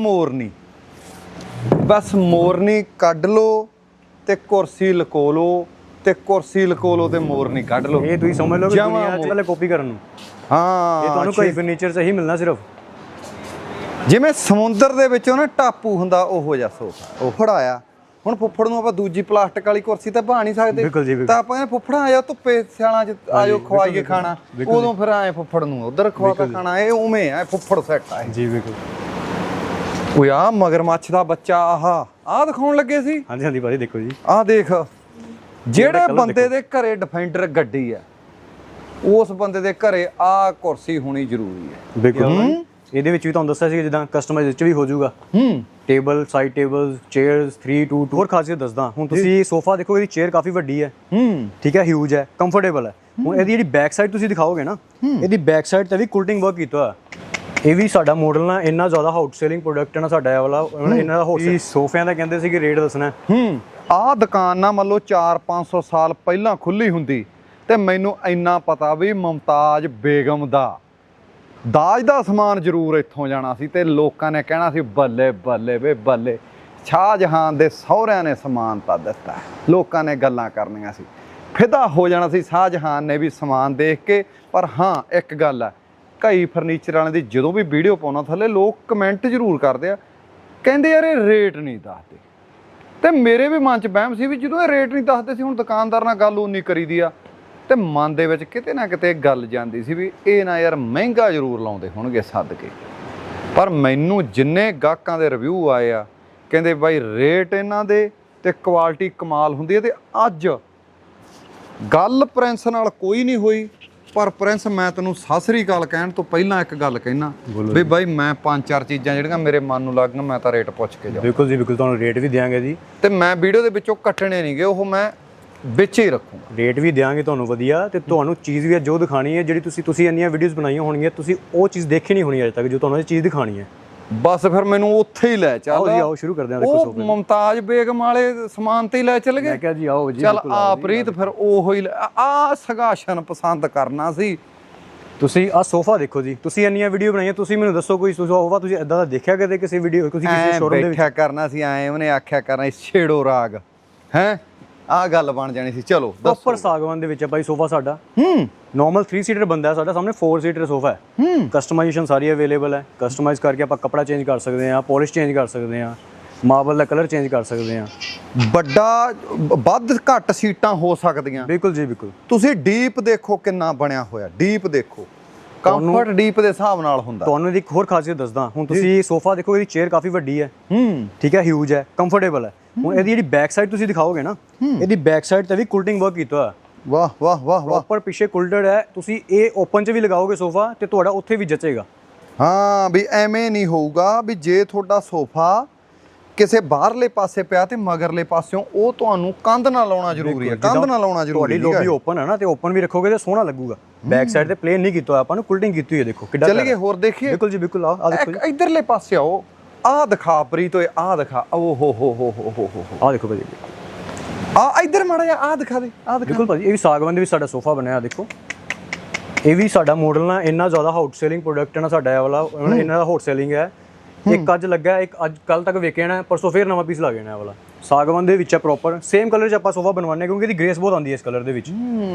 ਮੋਰਨੀ। ਬਸ ਮੋਰਨੀ ਕੱਢ ਲੋ ਤੇ ਕੁਰਸੀ ਲਕੋ ਲੋ ਤੇ ਕੁਰਸੀ ਲਕੋ ਲੋ ਤੇ ਮੋਰਨੀ ਕੱਢ ਲੋ ਇਹ ਤੁਸੀਂ ਸਮਝ ਲਓ ਕਿ ਜਮਾਂ ਦੁਨੀਆ 'ਚ ਪਹਿਲੇ ਕਾਪੀ ਕਰਨ ਨੂੰ। ਹਾਂ ਇਹ ਤੁਹਾਨੂੰ ਕੋਈ ਫਰਨੀਚਰ ਸਹੀ ਮਿਲਣਾ ਸਿਰਫ। ਜਿਵੇਂ ਸਮੁੰਦਰ ਦੇ ਵਿੱਚੋਂ ਨਾ ਟਾਪੂ ਹੁੰਦਾ ਉਹੋ ਜਿਹਾ ਸੋਫਾ ਉਹ ਫੜਾਇਆ। ਹੁਣ ਫੁੱਫੜ ਨੂੰ ਆਪਾਂ ਦੂਜੀ ਪਲਾਸਟਿਕ ਵਾਲੀ ਕੁਰਸੀ ਤਾਂ ਬਣਾ ਨਹੀਂ ਸਕਦੇ। ਬਿਲਕੁਲ ਜੀ, ਬਿਲਕੁਲ। ਤਾਂ ਆਪਾਂ ਇਹ ਫੁੱਫੜਾ ਆਇਆ ਧੁੱਪੇ ਸਿਆਲਾਂ ਚ ਆਜੋ ਖਵਾਈਏ ਖਾਣਾ। ਉਦੋਂ ਫਿਰ ਆਏ ਫੁੱਫੜ ਨੂੰ ਉਧਰ ਖਵਾਤਾ ਖਾਣਾ। ਇਹ ਉਵੇਂ ਆ ਇਹ ਫੁੱਫੜ ਸੈੱਟ ਆ ਇਹ। ਜੀ ਬਿਲਕੁਲ। ਓਏ ਆ ਮਗਰਮੱਛ ਦਾ ਬੱਚਾ ਆਹ ਆਹ ਦਿਖਾਉਣ ਲੱਗੇ ਸੀ? ਹਾਂਜੀ ਹਾਂਜੀ ਭਾਜੀ ਦੇਖੋ ਜੀ। ਆਹ ਦੇਖ। ਜਿਹੜੇ ਬੰਦੇ ਦੇ ਘਰੇ ਡਿਫੈਂਡਰ ਗੱਡੀ ਆ ਉਸ ਬੰਦੇ ਦੇ ਘਰੇ ਆ ਕੁਰਸੀ ਹੋਣੀ ਜ਼ਰੂਰੀ ਹੈ। ਬਿਲਕੁਲ। ਇਹਦੇ ਵਿੱਚ ਵੀ ਤੁਹਾਨੂੰ ਦੱਸਿਆ ਸੀ ਜਿੱਦਾਂ ਕਸਟਮਾਈਜ਼ ਵਿੱਚ ਵੀ ਹੋ ਜਾਊਗਾ। ਹੂੰ। ਟੇਬਲ ਸਾਈਡ ਟੇਬਲਸ ਚੇਅਰਸ 3 2 2 ਹੋਰ ਖਾਸੀਅਤ ਦੱਸਦਾ ਹੁਣ ਤੁਸੀਂ ਸੋਫਾ ਦੇਖੋ ਇਹਦੀ ਚੇਅਰ ਕਾਫੀ ਵੱਡੀ ਹੈ। ਹੂੰ। ਠੀਕ ਹੈ ਹਿਊਜ ਹੈ ਕੰਫਰਟੇਬਲ ਹੈ। ਹੁਣ ਇਹਦੀ ਜਿਹੜੀ ਬੈਕ ਸਾਈਡ ਤੁਸੀਂ ਦਿਖਾਓਗੇ ਨਾ ਇਹਦੀ ਬੈਕ ਸਾਈਡ ਤੇ ਵੀ ਕੁਲਟਿੰਗ ਵਰਕ ਕੀਤਾ ਹੋਇਆ। ਇਹ ਵੀ ਸਾਡਾ ਮਾਡਲ ਨਾ ਇੰਨਾ ਜ਼ਿਆਦਾ ਹਾਊਟ ਸੇਲਿੰਗ ਪ੍ਰੋਡਕਟ ਹੈ ਨਾ ਸਾਡਾ ਇਹ ਵਾਲਾ ਇਹਨਾਂ ਦਾ ਹਾਊਟ ਸੋਫਿਆਂ ਦਾ ਕਹਿੰਦੇ ਸੀ ਕਿ ਰੇਟ ਦੱਸਣਾ ਹੈ। ਆਹ ਦੁਕਾਨ ਨਾ ਮੰਨ ਲਓ 4-500 ਸਾਲ ਪਹਿਲਾਂ ਖੁੱਲੀ ਹੁੰਦੀ ਤੇ ਮੈਨੂੰ ਇੰਨਾ ਪਤਾ ਵੀ ਮੁਮਤਾਜ ਬੇਗਮ ਦਾ। ਦਾਜ ਦਾ ਸਮਾਨ ਜ਼ਰੂਰ ਇੱਥੋਂ ਜਾਣਾ ਸੀ ਤੇ ਲੋਕਾਂ ਨੇ ਕਹਿਣਾ ਸੀ ਬੱਲੇ ਬੱਲੇ ਵੇ ਬੱਲੇ। ਸ਼ਾਹਜਹਾਨ ਦੇ ਸਹੁਰਿਆਂ ਨੇ ਸਮਾਨ ਤਾਂ ਦਿੱਤਾ। ਲੋਕਾਂ ਨੇ ਗੱਲਾਂ ਕਰਨੀਆਂ ਸੀ। ਫਿਦਾ ਹੋ ਜਾਣਾ ਸੀ ਸ਼ਾਹਜਹਾਨ ਨੇ ਵੀ ਸਮਾਨ ਦੇਖ ਕੇ। ਪਰ ਹਾਂ ਇੱਕ ਗੱਲ ਹੈ ਘਾਈ ਫਰਨੀਚਰ ਵਾਲਿਆਂ ਦੀ ਜਦੋਂ ਵੀ ਵੀਡੀਓ ਪਾਉਣਾ ਥੱਲੇ ਲੋਕ ਕਮੈਂਟ ਜ਼ਰੂਰ ਕਰਦੇ ਆ। ਕਹਿੰਦੇ ਯਾਰ ਇਹ ਰੇਟ ਨਹੀਂ ਦੱਸਦੇ। ਤੇ ਮੇਰੇ ਵੀ ਮਨ 'ਚ ਵਹਿਮ ਸੀ ਵੀ ਜਦੋਂ ਇਹ ਰੇਟ ਨਹੀਂ ਦੱਸਦੇ ਸੀ, ਹੁਣ ਦੁਕਾਨਦਾਰ ਨਾਲ ਗੱਲ ਉਨੀ ਕਰੀਦੀ ਆ। ਤੇ ਮਨ ਦੇ ਵਿੱਚ ਕਿਤੇ ਨਾ ਕਿਤੇ ਗੱਲ ਜਾਂਦੀ ਸੀ ਵੀ ਇਹ ਨਾ ਯਾਰ ਮਹਿੰਗਾ ਜ਼ਰੂਰ ਲਾਉਂਦੇ ਹੋਣਗੇ ਸੱਦ ਕੇ ਪਰ ਮੈਨੂੰ ਜਿੰਨੇ ਗਾਹਕਾਂ ਦੇ ਰਿਵਿਊ ਆਏ ਆ, ਕਹਿੰਦੇ ਬਾਈ ਰੇਟ ਇਹਨਾਂ ਦੇ ਤੇ ਕੁਆਲਿਟੀ ਕਮਾਲ ਹੁੰਦੀ ਹੈ ਤੇ ਅੱਜ ਗੱਲ ਪ੍ਰਿੰਸ ਨਾਲ ਕੋਈ ਨਹੀਂ ਹੋਈ। ਪਰ ਪ੍ਰਿੰਸ ਮੈਂ ਤੈਨੂੰ ਸਤਿ ਸ੍ਰੀ ਅਕਾਲ ਕਹਿਣ ਤੋਂ ਪਹਿਲਾਂ ਇੱਕ ਗੱਲ ਕਹਿਣਾ ਵੀ ਬਾਈ ਮੈਂ ਪੰਜ ਚਾਰ ਚੀਜ਼ਾਂ ਜਿਹੜੀਆਂ ਮੇਰੇ ਮਨ ਨੂੰ ਲੱਗਣ ਮੈਂ ਤਾਂ ਰੇਟ ਪੁੱਛ ਕੇ ਜਾਊਂ। ਬਿਲਕੁਲ ਜੀ ਬਿਲਕੁਲ ਤੁਹਾਨੂੰ ਰੇਟ ਵੀ ਦਿਆਂਗੇ ਜੀ। ਤੇ ਮੈਂ ਵੀਡੀਓ ਦੇ ਵਿੱਚੋਂ ਕੱਟਣੇ ਨਹੀਂਗੇ ਉਹ ਮੈਂ ਵਿੱਚ ਹੀ ਰੱਖੂੰਗਾ। ਰੇਟ ਵੀ ਦਿਆਂਗੇ ਤੁਹਾਨੂੰ ਵਧੀਆ ਤੇ ਤੁਹਾਨੂੰ ਚੀਜ਼ ਵੀ ਜੋ ਦਿਖਾਣੀ ਹੈ ਜਿਹੜੀ ਤੁਸੀਂ ਤੁਸੀਂ ਇੰਨੀਆਂ ਵੀਡੀਓਜ਼ ਬਣਾਈਆਂ ਹੋਣਗੀਆਂ ਤੁਸੀਂ ਉਹ ਚੀਜ਼ ਦੇਖੀ ਨਹੀਂ ਹੋਣੀ ਅਜੇ ਤੱਕ ਜੋ ਤੁਹਾਨੂੰ ਇਹ ਚੀਜ਼ ਦਿਖਾਣੀ ਹੈ। ਬਸ ਫਿਰ ਮੈਨੂੰ ਉੱਥੇ ਹੀ ਲੈ ਚੱਲ। ਆਓ ਜੀ ਆਓ ਸ਼ੁਰੂ ਕਰਦੇ ਹਾਂ ਦੇਖੋ ਉਹ ਸੋਫੇ ਮੁਮਤਾਜ ਬੇਗਮ ਵਾਲੇ ਸਮਾਨ ਤੇ ਹੀ ਲੈ ਚੱਲ ਗਏ। ਮੈਂ ਕਿਹਾ ਜੀ ਆਓ ਜੀ ਚੱਲ ਆ। ਪ੍ਰੀਤ ਫਿਰ ਉਹੋ ਹੀ ਆ ਸਗਾਸ਼ਨ ਪਸੰਦ ਕਰਨਾ ਸੀ। ਤੁਸੀਂ ਆ ਸੋਫਾ ਦੇਖੋ ਜੀ ਤੁਸੀਂ ਇੰਨੀਆਂ ਵੀਡੀਓ ਬਣਾਈਆਂ ਤੁਸੀਂ ਮੈਨੂੰ ਦੱਸੋ ਕੋਈ ਸੋਫਾ ਤੁਸੀਂ ਇਦਾਂ ਦਾ ਦੇਖਿਆ ਕਦੇ ਕਿਸੇ ਵੀਡੀਓ ਤੁਸੀਂ ਕਿਸੇ ਸ਼ੋਰੂਮ ਦੇ ਵਿੱਚ? ਬੈਠਿਆ ਕਰਨਾ ਸੀ ਐ ਉਹਨੇ ਆਖਿਆ ਕਰਨਾ ਛੇੜੋ ਰਾਗ। ਹੈ? ਆ ਗੱਲ ਬਣ ਜਾਣੀ ਸੀ ਚਲੋ ਪ੍ਰੋਪਰ ਸਾਗਵਾਨ ਦੇ ਵਿੱਚ ਹੈ ਭਾਈ ਸੋਫਾ ਸਾਡਾ। ਹੂੰ। ਨਾਰਮਲ 3 ਸੀਟਰ ਬੰਦਾ ਹੈ ਸਾਡਾ ਸਾਹਮਣੇ 4 ਸੀਟਰ ਸੋਫਾ ਹੈ। ਹੂੰ। ਕਸਟਮਾਈਜੇਸ਼ਨ ਸਾਰੀ ਅਵੇਲੇਬਲ ਹੈ। ਕਸਟਮਾਈਜ਼ ਕਰਕੇ ਆਪਾਂ ਕਪੜਾ ਚੇਂਜ ਕਰ ਸਕਦੇ ਹਾਂ ਪਾਲਿਸ਼ ਚੇਂਜ ਕਰ ਸਕਦੇ ਹਾਂ ਮਾਰਬਲ ਦਾ ਕਲਰ ਚੇਂਜ ਕਰ ਸਕਦੇ ਹਾਂ। ਵੱਡਾ ਵੱਧ ਘੱਟ ਸੀਟਾਂ ਹੋ ਸਕਦੀਆਂ। ਬਿਲਕੁਲ ਜੀ ਬਿਲਕੁਲ। ਤੁਸੀਂ ਡੀਪ ਦੇਖੋ ਕਿੰਨਾ ਬਣਿਆ ਹੋਇਆ ਡੀਪ ਦੇਖੋ। ਕੰਫਰਟ ਡੀਪ ਦੇ ਹਿਸਾਬ ਨਾਲ ਹੁੰਦਾ। ਤੁਹਾਨੂੰ ਇਹਦੀ ਇੱਕ ਹੋਰ ਖਾਸੀਅਤ ਦੱਸਦਾ। ਹੁਣ ਤੁਸੀਂ ਸੋਫਾ ਦੇਖੋ ਇਹਦੀ ਚੇਅਰ ਕਾਫੀ ਵੱਡੀ ਹੈ। ਹੂੰ। ਠੀਕ ਹੈ ਹਿਊਜ ਹੈ ਕੰਫਰਟੇਬਲ ਹੈ। ਹੁਣ ਇਹਦੀ ਜਿਹੜੀ ਬੈਕ ਸਾਈਡ ਤੁਸੀਂ ਦਿਖਾਓਗੇ ਨਾ ਇਹਦੀ ਬੈਕ ਸਾਈਡ ਤੇ ਵੀ ਕੁਲਟਿੰਗ ਵਰਕ ਕੀਤਾ ਹੋਇਆ। ਵਾਹ ਵਾਹ ਵਾਹ ਵਾਹ। ਪ੍ਰੋਪਰ ਪਿੱਛੇ ਕੁਲਟਡ ਹੈ ਤੁਸੀਂ ਇਹ ਓਪਨ 'ਚ ਵੀ ਲਗਾਓਗੇ ਸੋਫਾ ਤੇ ਤੁਹਾਡਾ ਉੱਥੇ ਵੀ ਜਚੇਗਾ। ਹਾਂ ਵੀ ਐਵੇਂ ਨਹੀਂ ਹੋਊਗਾ ਵੀ ਜੇ ਤੁਹਾਡਾ ਸੋਫਾ ਕਿਸੇ ਬਾਹਰਲੇ ਪਾਸੇ ਪਿਆ ਤੇ ਮਗਰਲੇ ਪਾਸਿਓਂ ਉਹ ਤੁਹਾਨੂੰ ਕੰਧ ਨਾਲ ਲਾਉਣਾ ਜ਼ਰੂਰੀ ਹੈ। ਕੰਧ ਨਾਲ ਲਾਉਣਾ ਜ਼ਰੂਰੀ ਤੁਹਾਡੀ ਹੈ ਲੋਬੀ ਓਪਨ ਹੈ। ਨਾ ਤੇ ਓਪਨ ਵੀ ਰੱਖੋਗੇ ਤੇ ਸੋਹਣਾ ਲੱਗੂਗਾ। ਬੈਕ ਸਾਈਡ ਤੇ ਪਲੇਨ ਨਹੀਂ ਕੀਤਾ ਆਪਾਂ ਨੂੰ ਕੁਲਟਿੰਗ ਕੀਤੀ ਹੋਈ ਹੈ ਦੇਖੋ ਕਿੱਡਾ ਚੱਲ ਪਿਆਰਾ। ਗਏ ਹੋਰ ਦੇਖੀਏ। ਬਿਲਕੁਲ ਜੀ ਬਿਲਕੁਲ ਆਓ ਆ ਦੇਖੋ ਇੱਕ ਇਧਰਲੇ ਪਾਸੇ ਆਓ। ਆਹ ਦਿਖਾ ਪ੍ਰੀਤ ਓਏ ਆਹ ਦਿਖਾ। ਓ ਹੋ ਹੋ ਹੋ ਹੋ ਹੋ ਹੋ ਆ ਦੇਖੋ ਭਾਜੀ। ਆ ਇਧਰ ਮਾੜਾ ਜਿਹਾ ਆਹ ਦਿਖਾ ਦੇ ਆਹ ਦਿਖਾ। ਬਿਲਕੁਲ ਭਾਜੀ ਇਹ ਵੀ ਸਾਗਵਾਨ ਦੇ ਵਿੱਚ ਸਾਡਾ ਸੋਫਾ ਬਣਿਆ ਆ ਦੇਖੋ। ਇਹ ਵੀ ਸਾਡਾ ਮਾਡਲ ਨਾ ਇੰਨਾ ਜ਼ਿਆਦਾ ਹਾਊਟ ਸੇਲਿੰਗ ਪ੍ਰੋਡਕਟ ਹੈ ਨਾ ਸਾਡਾ ਇਹ ਵਾਲਾ। ਇਹਨਾਂ ਦਾ ਹਾਊਟ ਸੇਲਿੰਗ ਹੈ। ਇੱਕ ਅੱਜ ਲੱਗਾ ਹੈ, ਇੱਕ ਅੱਜ ਕੱਲ ਤੱਕ ਵੇਖਿਆ ਪਰਸੋਂ ਫੇਰ ਨਵਾਂ ਪੀਸ ਲੱਗ ਜਾਣਾ ਇਹ ਵਾਲਾ। ਸਾਗਵਾਨ ਦੇ ਵਿੱਚ ਹੈ ਪ੍ਰੋਪਰ ਸੇਮ ਕਲਰ 'ਚ ਆਪਾਂ ਸੋਫਾ ਬਣਵਾਉਂਦੇ ਹਾਂ ਕਿਉਂਕਿ ਇਹਦੀ ਗ੍ਰੇਸ ਬਹੁਤ ਆਉਂਦੀ ਹੈ ਇਸ ਕਲਰ ਦੇ ਵਿੱਚ।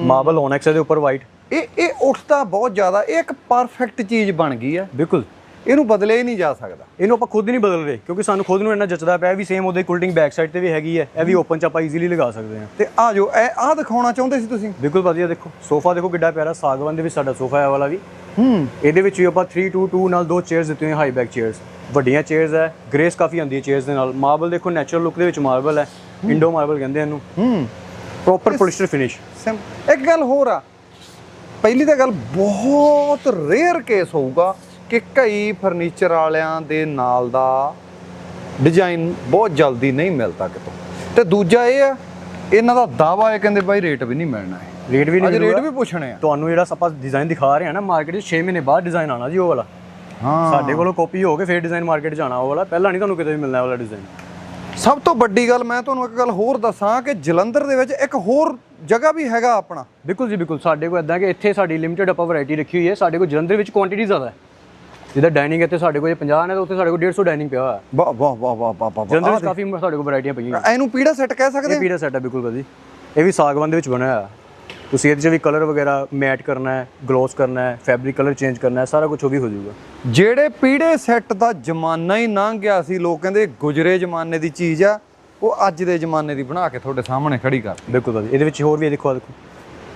ਮਾਰਬਲ ਓਨੈਕਸ ਦੇ ਉੱਪਰ ਵਾਈਟ ਇਹ ਇਹ ਉੱਠਦਾ ਬਹੁਤ ਜ਼ਿਆਦਾ ਇਹ ਇੱਕ ਪਰਫੈਕਟ ਚੀਜ਼ ਬਣ ਗਈ ਆ ਬਿਲਕੁਲ। ਇਹਨੂੰ ਬਦਲਿਆ ਹੀ ਨਹੀਂ ਜਾ ਸਕਦਾ। ਇਹਨੂੰ ਆਪਾਂ ਖੁਦ ਨਹੀਂ ਬਦਲ ਰਹੇ ਕਿਉਂਕਿ ਸਾਨੂੰ ਖੁਦ ਨੂੰ ਇੰਨਾ ਜੱਚਦਾ ਪਿਆ ਵੀ ਸੇਮ ਉਹਦੇ ਕੁਲਟਿੰਗ ਬੈਕ ਸਾਈਡ ਤੇ ਵੀ ਹੈਗੀ ਹੈ ਇਹ ਵੀ ਓਪਨ 'ਚ ਆਪਾਂ ਈਜ਼ੀਲੀ ਲਗਾ ਸਕਦੇ ਹਾਂ। ਤੇ ਆ ਜੋ ਇਹ ਆਹ ਦਿਖਾਉਣਾ ਚਾਹੁੰਦੇ ਸੀ ਤੁਸੀਂ? ਬਿਲਕੁਲ ਵਧੀਆ ਦੇਖੋ ਸੋਫਾ ਦੇਖੋ ਕਿੱਡਾ ਪਿਆਰਾ ਸਾਗਵਾਨ ਦੇ ਵਿੱਚ ਸਾਡਾ ਸੋਫਾ ਹੈ ਵਾਲਾ ਵੀ। ਹੂੰ। ਇਹਦੇ ਵਿੱਚ ਵੀ ਆਪਾਂ 3 2 2 ਨਾਲ ਦੋ ਚੇਅਰਸ ਦਿੱਤੀਆਂ ਹੋਈਆਂ ਹਾਈ ਬੈਕ ਚੇਅਰਸ ਵੱਡੀਆਂ ਚੇਅਰਸ ਹੈ ਗ੍ਰੇਸ ਕਾਫੀ ਆਉਂਦੀ ਹੈ ਚੇਅਰਸ ਦੇ ਨਾਲ। ਮਾਰਬਲ ਦੇਖੋ ਨੈਚੁਰਲ ਲੁੱਕ ਦੇ ਵਿੱਚ ਮਾਰਬਲ ਹੈ ਇੰਡੋ ਮਾਰਬਲ ਕਹਿੰਦੇ ਆ ਇਹਨੂੰ। ਹੂੰ। ਪ੍ਰੋਪਰ ਪੋਲਿਸਟਰ ਫਿਨਿਸ਼ ਇੱਕ ਗੱਲ ਹੋਰ ਆ। ਪਹਿਲੀ ਤਾਂ ਗੱਲ ਬਹੁਤ ਰੇਅਰ ਕੇਸ ਹੋਊਗਾ ਕਿ ਕਈ ਫਰਨੀਚਰ ਵਾਲਿਆਂ ਦੇ ਨਾਲ ਦਾ ਡਿਜ਼ਾਈਨ ਬਹੁਤ ਜਲਦੀ ਨਹੀਂ ਮਿਲਦਾ ਕਿਤੋਂ। ਤੇ ਦੂਜਾ ਇਹ ਆ ਇਹਨਾਂ ਦਾ ਦਾਵਾ ਹੈ ਕਹਿੰਦੇ ਬਾਈ ਰੇਟ ਵੀ ਨਹੀਂ ਮਿਲਣਾ ਹੈ ਰੇਟ ਵੀ ਅੱਜ ਨਹੀਂ ਰੇਟ ਮਿਲੂਗਾ। ਵੀ ਪੁੱਛਣੇ ਆ। ਤੁਹਾਨੂੰ ਜਿਹੜਾ ਆਪਾਂ ਡਿਜ਼ਾਈਨ ਦਿਖਾ ਰਹੇ ਹਾਂ ਨਾ ਮਾਰਕੀਟ 'ਚ 6 ਮਹੀਨੇ ਬਾਅਦ ਡਿਜ਼ਾਈਨ ਆਣਾ ਜੀ ਉਹ ਵਾਲਾ। ਹਾਂ। ਸਾਡੇ ਕੋਲੋਂ ਕਾਪੀ ਹੋ ਕੇ ਫਿਰ ਡਿਜ਼ਾਈਨ ਮਾਰਕੀਟ 'ਚ ਆਣਾ ਉਹ ਵਾਲਾ। ਪਹਿਲਾਂ ਨਹੀਂ ਤੁਹਾਨੂੰ ਕਿਤੇ ਵੀ ਮਿਲਣਾ ਇਹ ਵਾਲਾ ਡਿਜ਼ਾਈਨ ਸਭ ਤੋਂ ਵੱਡੀ ਗੱਲ ਮੈਂ ਤੁਹਾਨੂੰ ਇੱਕ ਗੱਲ ਹੋਰ ਦੱਸਾਂ ਕਿ ਜਲੰਧਰ ਦੇ ਵਿੱਚ ਇੱਕ ਹੋਰ ਜਗ੍ਹਾ ਵੀ ਹੈਗਾ ਆਪਣਾ। ਬਿਲਕੁਲ ਜੀ ਬਿਲਕੁਲ। ਸਾਡੇ ਕੋਲ ਇਦਾਂ ਕਿ ਇੱਥੇ ਸਾਡੀ ਲਿਮਿਟਿਡ ਆਪਾਂ ਵੈਰਾਈਟੀ ਰੱਖੀ ਹੋਈ ਹੈ। ਸਾਡੇ ਕੋਲ ਜਲੰਧਰ ਵਿੱਚ ਕੁਆਂਟੀਟੀ ਜ਼ਿਆਦਾ ਹੈ। ਜਿੱਦਾਂ ਡਾਈਨਿੰਗ ਇੱਥੇ ਸਾਡੇ ਕੋਲ ਜੇ 50 ਨੇ ਤਾਂ ਉੱਥੇ ਸਾਡੇ ਕੋਲ 150 ਡਾਈਨਿੰਗ ਪਿਆ ਹੋਇਆ। ਵਾਹ ਵਾਹ ਵਾਹ ਵਾਹ ਵਾਹ ਵਾਹ ਵਿੱਚ ਕਾਫੀ ਸਾਡੇ ਕੋਲ ਵੈਰਾਈਟੀਆਂ ਪਈਆਂ। ਇਹਨੂੰ ਪੀੜਾ ਸੈੱਟ ਕਹਿ ਸਕਦੇ ਇਹ ਪੀੜਾ ਸੈਟ ਹੈ ਬਿਲਕੁਲ ਭਾਜੀ ਇਹ ਵੀ ਸਾਗਵਾਨ ਦੇ ਵਿੱਚ ਬਣਿਆ ਹੋਇਆ। ਤੁਸੀਂ ਇਹਦੇ 'ਚ ਵੀ ਕਲਰ ਵਗੈਰਾ ਮੈਟ ਕਰਨਾ ਹੈ ਗਲੋਸ ਕਰਨਾ ਹੈ ਫੈਬਰਿਕ ਕਲਰ ਚੇਂਜ ਕਰਨਾ ਹੈ ਸਾਰਾ ਕੁਝ ਉਹ ਵੀ ਹੋ ਜਾਊਗਾ। ਜਿਹੜੇ ਪੀੜੇ ਸੈੱਟ ਦਾ ਜ਼ਮਾਨਾ ਹੀ ਲੰਘ ਗਿਆ ਸੀ ਲੋਕ ਕਹਿੰਦੇ ਗੁਜਰੇ ਜ਼ਮਾਨੇ ਦੀ ਚੀਜ਼ ਆ ਉਹ ਅੱਜ ਦੇ ਜ਼ਮਾਨੇ ਦੀ ਬਣਾ ਕੇ ਤੁਹਾਡੇ ਸਾਹਮਣੇ ਖੜੀ ਕਰ ਬਿਲਕੁਲ ਭਾਜੀ ਇਹਦੇ ਵਿੱਚ ਹੋਰ ਵੀ ਦੇਖੋ ਆ ਦੇਖੋ।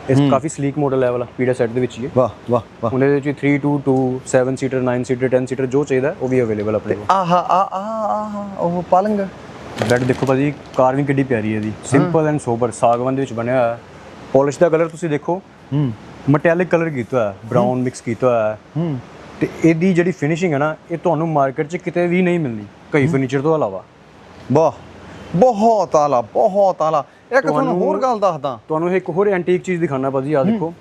ਇਹ ਕਾਫੀ ਸਲੀਕ ਮਾਡਲ ਹੈ ਵਾਲਾ ਪੀੜਾ ਸੈਟ ਦੇ ਵਿੱਚ ਹੀ ਹੈ। ਵਾਹ ਵਾਹ ਵਾਹ। ਉਹਦੇ ਵਿੱਚ 3 2 2 7 ਸੀਟਰ 9 ਸੀਟਰ 10 ਸੀਟਰ ਜੋ ਚਾਹੀਦਾ ਉਹ ਵੀ ਅਵੇਲੇਬਲ ਆਪਣੇ ਕੋਲ। ਆਹਾ ਆ ਆ ਆਹਾ ਉਹ ਪਲੰਗ ਬੈੱਡ ਦੇਖੋ ਭਾਜੀ ਕਾਰਵਿੰਗ ਕਿੱਡੀ ਪਿਆਰੀ ਹੈ ਇਹਦੀ। ਸਿੰਪਲ ਐਂਡ ਸੋਬਰ ਸਾਗਵਾਨ ਦੇ ਵਿੱਚ ਬਣਿਆ ਹੋਇਆ। ਪਾਲਿਸ਼ ਦਾ ਕਲਰ ਤੁਸੀਂ ਦੇਖੋ। ਹੂੰ। ਮਟੈਲਿਕ ਕਲਰ ਕੀਤਾ ਹੋਇਆ ਬ੍ਰਾਊਨ ਮਿਕਸ ਕੀਤਾ ਹੋਇਆ ਹੈ। ਹੂੰ। ਤੇ ਇਹਦੀ ਜਿਹੜੀ ਫਿਨਿਸ਼ਿੰਗ ਹੈ ਨਾ ਇਹ ਤੁਹਾਨੂੰ ਮਾਰਕੀਟ 'ਚ ਕਿਤੇ ਵੀ ਨਹੀਂ ਮਿਲਣੀ। ਕਈ ਫਰਨੀਚਰ ਤੋਂ ਇਲਾਵਾ। ਵਾਹ। ਬਹੁਤ ਆਲਾ ਬਹੁਤ ਆਲਾ। ਇੱਕ ਤੁਹਾਨੂੰ ਹੋਰ ਗੱਲ ਦੱਸਦਾ। ਤੁਹਾਨੂੰ ਇੱਕ ਹੋਰ ਐਂਟੀਕ ਚੀਜ਼ ਦਿਖਾਣਾ ਭਾਜੀ ਆ ਦੇਖੋ।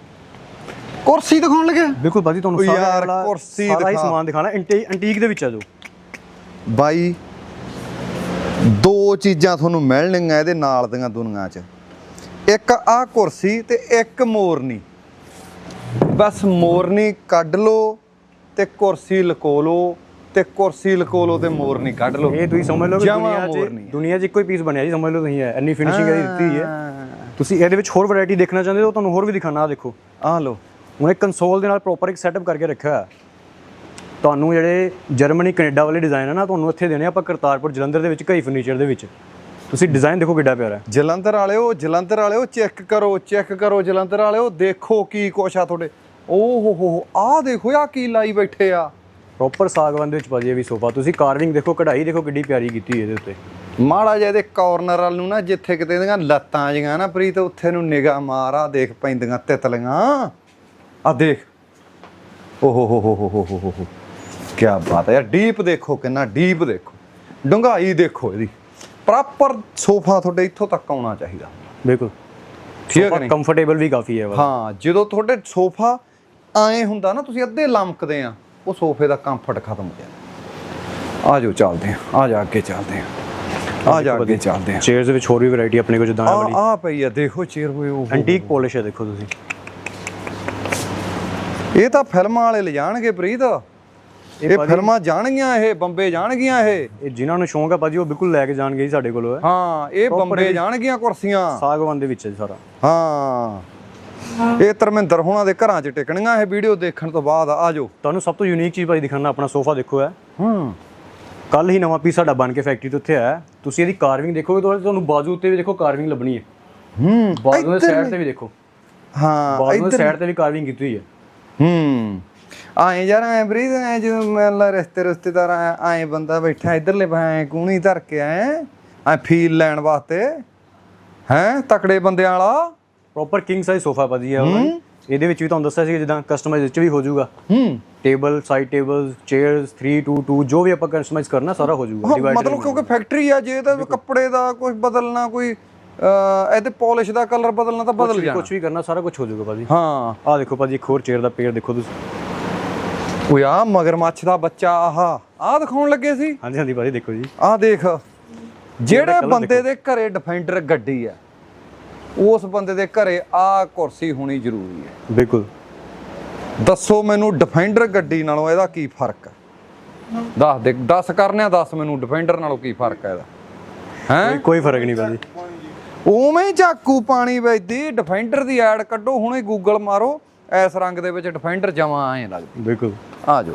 ਕੁਰਸੀ ਦਿਖਾਉਣ ਲੱਗੇ? ਬਿਲਕੁਲ ਭਾਜੀ ਤੁਹਾਨੂੰ ਸਾਰਾ ਯਾਰ, ਕੁਰਸੀ ਸਾਰਾ ਹੀ ਦਿਖਾ। ਸਮਾਨ ਦਿਖਾਣਾ ਐਂਟੀਕ ਦੇ ਵਿੱਚ ਆ ਜੋ ਬਾਈ ਦੋ ਚੀਜ਼ਾਂ ਤੁਹਾਨੂੰ ਮਿਲਣਗੀਆਂ ਇਹਦੇ ਨਾਲ ਦੀਆਂ ਦੁਨੀਆਂ 'ਚ। ਇੱਕ ਆ ਕੁਰਸੀ ਤੇ ਇੱਕ ਮੋਰਨੀ। ਬਸ ਮੋਰਨੀ ਕੱਢ ਲਓ ਤੇ ਕੁਰਸੀ ਲਕੋ ਲਓ। ਤੇ ਕੁਰਸੀ ਲਕੋ ਲਓ ਤੇ ਮੋਰਨੀ ਕੱਢ ਲਓ। ਇਹ ਤੁਸੀਂ ਸਮਝ ਲਓ ਕਿ ਦੁਨੀਆ 'ਚ ਦੁਨੀਆ 'ਚ ਇੱਕੋ ਹੀ ਪੀਸ ਬਣਿਆ ਜੀ ਸਮਝ ਲਓ ਤੁਸੀਂ ਹੈ ਇੰਨੀ ਫਿਨਿਸ਼ਿੰਗ ਇਹਦੀ ਦਿੱਤੀ ਹੈ। ਤੁਸੀਂ ਇਹਦੇ ਵਿੱਚ ਹੋਰ ਵੈਰਾਈਟੀ ਦੇਖਣਾ ਚਾਹੁੰਦੇ ਹੋ ਤੁਹਾਨੂੰ ਹੋਰ ਵੀ ਦਿਖਾਣਾ ਆ ਦੇਖੋ। ਆ ਲਓ। ਉਹਨੇ ਕੰਸੋਲ ਦੇ ਨਾਲ ਪ੍ਰੋਪਰ ਇੱਕ ਸੈਟਅਪ ਕਰਕੇ ਰੱਖਿਆ ਹੋਇਆ। ਤੁਹਾਨੂੰ ਜਿਹੜੇ ਜਰਮਨੀ ਕੈਨੇਡਾ ਵਾਲੇ ਡਿਜ਼ਾਈਨ ਆ ਨਾ ਤੁਹਾਨੂੰ ਇੱਥੇ ਦੇਣੇ ਆਪਾਂ ਕਰਤਾਰਪੁਰ ਜਲੰਧਰ ਦੇ ਵਿੱਚ ਕਈ ਫਰਨੀਚਰ ਦੇ ਵਿੱਚ। ਤੁਸੀਂ ਡਿਜ਼ਾਈਨ ਦੇਖੋ ਕਿੱਡਾ ਪਿਆਰਾ ਹੈ। ਜਲੰਧਰ ਵਾਲਿਓ ਜਲੰਧਰ ਵਾਲਿਓ ਚੈੱਕ ਕਰੋ ਚੈੱਕ ਕਰੋ ਜਲੰਧਰ ਵਾਲਿਓ ਦੇਖੋ ਕੀ ਕੁਛ ਆ ਤੁਹਾਡੇ। ਓ ਹੋ ਹੋ ਆਹ ਦੇਖੋ ਆ ਕੀ ਲਾਈ ਬੈਠੇ ਆ। ਪ੍ਰੋਪਰ ਸਾਗਵਾਨ ਦੇ ਵਿੱਚ ਭਾਜੀ ਵੀ ਸੋਫਾ। ਤੁਸੀਂ ਕਾਰਵਿੰਗ ਦੇਖੋ ਕਢਾਈ ਦੇਖੋ ਕਿੰਨੀ ਪਿਆਰੀ ਕੀਤੀ ਇਹਦੇ ਉੱਤੇ। ਮਾੜਾ ਜਿਹਾ ਇਹਦੇ ਕਾਰਨਰ ਵੱਲ ਨੂੰ ਨਾ ਜਿੱਥੇ ਕਿਤੇ ਇਹਦੀਆਂ ਲੱਤਾਂ ਜੀਆਂ ਨਾ ਪ੍ਰੀਤ ਉੱਥੇ ਨੂੰ ਨਿਗਾਹ ਮਾਰਾ ਦੇਖ ਪੈਂਦੀਆਂ ਤਿਤਲੀਆਂ। ਆ ਦੇਖ। ਓਹੋ ਹੋ ਹੋ ਹੋ ਹੋ ਹੋ ਹੋ ਕੀ ਬਾਤ ਹੈ ਯਾਰ ਡੀਪ ਦੇਖੋ ਕਿੰਨਾ ਡੀਪ ਦੇਖੋ। ਡੁੰਗਾਈ ਦੇਖੋ ਇਹਦੀ। ਪ੍ਰੋਪਰ ਸੋਫਾ ਤੁਹਾਡੇ ਇੱਥੋਂ ਤੱਕ ਆਉਣਾ ਚਾਹੀਦਾ। ਬਿਲਕੁਲ। ਠੀਕ ਹੈ ਕੰਫਰਟੇਬਲ ਵੀ ਕਾਫੀ ਹੈ। ਹਾਂ ਜਦੋਂ ਤੁਹਾਡੇ ਸੋਫਾ ਆਏ ਹੁੰਦਾ ਨਾ ਤੁਸੀਂ ਅੱਧੇ ਲਮਕਦੇ ਆ। ਉਹ ਸੋਫੇ ਦਾ ਕੰਫਰਟ ਖਤਮ ਹੋ ਜਾਂਦਾ ਆ ਜਾਓ ਚੱਲਦੇ ਆ ਆ ਜਾ ਅੱਗੇ ਚੱਲਦੇ ਆ ਆ ਜਾ ਅੱਗੇ ਚੱਲਦੇ ਆ ਚੇਅਰਸ ਦੇ ਵਿੱਚ ਹੋਰ ਵੀ ਵੈਰਾਈਟੀ ਆਪਣੇ ਕੋਲ ਜਿੱਦਾਂ ਆ ਵਾਲੀ। ਆ ਪਈ ਆ ਦੇਖੋ ਚੇਅਰ ਹੋਏ ਉਹ ਐਂਟੀਕ ਪੋਲਿਸ਼ ਹੈ ਦੇਖੋ ਤੁਸੀਂ। ਇਹ ਤਾਂ ਫਿਲਮਾਂ ਵਾਲੇ ਲਿਜਾਣਗੇ ਪ੍ਰੀਤ। ਇਹ ਫਿਲਮਾਂ ਜਾਣਗੀਆਂ ਇਹ ਬੰਬੇ ਜਾਣਗੀਆਂ ਇਹ। ਇਹ ਜਿਨ੍ਹਾਂ ਨੂੰ ਸ਼ੌਂਕ ਹੈ ਭਾਜੀ ਉਹ ਬਿਲਕੁਲ ਲੈ ਕੇ ਜਾਣਗੇ ਜੀ ਸਾਡੇ ਕੋਲੋਂ। ਹੈ ਇਹ ਬੰਬੇ ਜਾਣਗੀਆਂ ਕੁਰਸੀਆਂ। ਸਾਗਵਾਨ ਦੇ ਵਿੱਚ ਹੈ ਸਾਰਾ। ਹਾਂ। ਇਹ ਧਰਮਿੰਦਰ ਹੋਣਾ ਦੇ ਘਰਾਂ 'ਚ ਟਿਕਣੀਆਂ ਇਹ ਵੀਡੀਓ ਦੇਖਣ ਤੋਂ ਬਾਅਦ ਆ ਜਾਓ। ਤੁਹਾਨੂੰ ਸਭ ਤੋਂ ਯੂਨੀਕ ਚੀਜ਼ ਭਾਜੀ ਦਿਖਾਣਾ ਆਪਣਾ ਸੋਫਾ ਦੇਖੋ ਹੈ ਹੂੰ। ਕੱਲ ਹੀ ਨਵਾਂ ਪੀਸ ਸਾਡਾ ਬਣ ਕੇ ਫੈਕਟਰੀ ਤੋਂ ਉੱਥੇ ਆਇਆ ਤੁਸੀਂ ਇਹਦੀ ਕਾਰਵਿੰਗ ਦੇਖੋਗੇ ਤੁਹਾਨੂੰ ਬਾਜ਼ੂ ਉੱਤੇ ਵੀ ਦੇਖੋ ਕਾਰਵਿੰਗ ਲੱਭਣੀ ਹੈ। ਹੂੰ। ਬਾਜ਼ੂ ਦੇ ਸਾਈਡ ਤੇ ਵੀ ਦੇਖੋ। ਹਾਂ ਬਾਜ਼ੂ ਦੇ ਸਾਈਡ ਤੇ ਵੀ ਕਾਰਵਿੰਗ ਕੀਤੀ ਹੋਈ ਹੈ। ਹੂੰ। ਆਏ ਯਾਰ ਐ ਬਰੀਦ ਐ ਜਦੋਂ ਮੇਲਾ ਰਿਸ਼ਤੇ ਰਿਸ਼ਤੇਦਾਰ ਆਏ ਬੰਦਾ ਬੈਠਾ ਇਧਰਲੇ ਪਾਸੇ ਕੂਣੀ ਧਰ ਕੇ ਆਏ ਐ ਫੀਲ ਲੈਣ ਵਾਸਤੇ। ਹੈ ਤਕੜੇ ਬੰਦਿਆਂ ਵਾਲਾ? ਪ੍ਰੋਪਰ ਕਿੰਗ ਸਾਈਜ਼ ਸੋਫਾ ਭਾਜੀ ਹੈ। ਉਹ ਇਹਦੇ ਵਿੱਚ ਵੀ ਤੁਹਾਨੂੰ ਦੱਸਿਆ ਸੀ ਜਿੱਦਾਂ ਕਸਟਮਾਈਜ਼ ਵਿੱਚ ਵੀ ਹੋ ਜਾਊਗਾ। ਹੂੰ। ਟੇਬਲ ਸਾਈਡ ਟੇਬਲਸ ਚੇਅਰਸ 3 2 2 ਜੋ ਵੀ ਆਪਾਂ ਕਸਟਮਾਈਜ਼ ਕਰਨਾ ਸਾਰਾ ਹੋ ਜਾਊਗਾ ਮਤਲਬ ਕਿਉਂਕਿ ਫੈਕਟਰੀ ਆ ਜੇ ਤਾਂ ਕੱਪੜੇ ਦਾ ਕੁਝ ਬਦਲਣਾ ਕੋਈ ਅਹ, ਇਹਦੇ ਪਾਲਿਸ਼ ਦਾ ਕਲਰ ਬਦਲਣਾ ਤਾਂ ਬਦਲ ਜਾਣਾ। ਕੁਝ ਵੀ ਕਰਨਾ ਸਾਰਾ ਕੁਝ ਹੋ ਜਾਊਗਾ ਭਾਜੀ। ਹਾਂ। ਆਹ ਦੇਖੋ ਭਾਜੀ ਇੱਕ ਹੋਰ ਚੇਅਰ ਦਾ ਪੇਅਰ ਦੇਖੋ ਤੁਸੀਂ। ਓਏ ਆ ਮਗਰਮੱਛ ਦਾ ਬੱਚਾ ਆਹ। ਆਹ ਦਿਖਾਉਣ ਲੱਗੇ ਸੀ? ਹਾਂਜੀ ਹਾਂਜੀ ਭਾਜੀ ਦੇਖੋ ਜੀ। ਆਹ ਦੇਖ। ਜਿਹੜੇ ਬੰਦੇ ਦੇ ਘਰੇ ਡਿਫੈਂਡਰ ਗੱਡੀ ਆ ਉਸ ਬੰਦੇ ਦੇ ਘਰੇ ਆ ਕੁਰਸੀ ਹੋਣੀ ਜ਼ਰੂਰੀ ਹੈ। ਬਿਲਕੁਲ। ਦੱਸੋ ਮੈਨੂੰ ਡਿਫੈਂਡਰ ਗੱਡੀ ਨਾਲੋਂ ਇਹਦਾ ਕੀ ਫ਼ਰਕ ਹੈ? ਦੱਸ ਦੇ ਦੱਸ ਕਰਨਿਆ ਦੱਸ ਮੈਨੂੰ ਡਿਫੈਂਡਰ ਨਾਲੋਂ ਕੀ ਫ਼ਰਕ ਹੈ ਇਹਦਾ? ਹੈ? ਕੋਈ- ਫ਼ਰਕ ਨਹੀਂ ਭਾਜੀ ਉਵੇਂ ਚਾਕੂ ਪਾਣੀ ਵੇਚਦੀ ਡਿਫੈਂਡਰ ਦੀ ਐਡ ਕੱਢੋ ਹੁਣੇ ਗੂਗਲ ਮਾਰੋ ਇਸ ਰੰਗ ਦੇ ਵਿੱਚ ਡਿਫੈਂਡਰ ਜਮਾ ਐਂ ਲੱਗਦੀ। ਬਿਲਕੁਲ। ਆ ਜੋ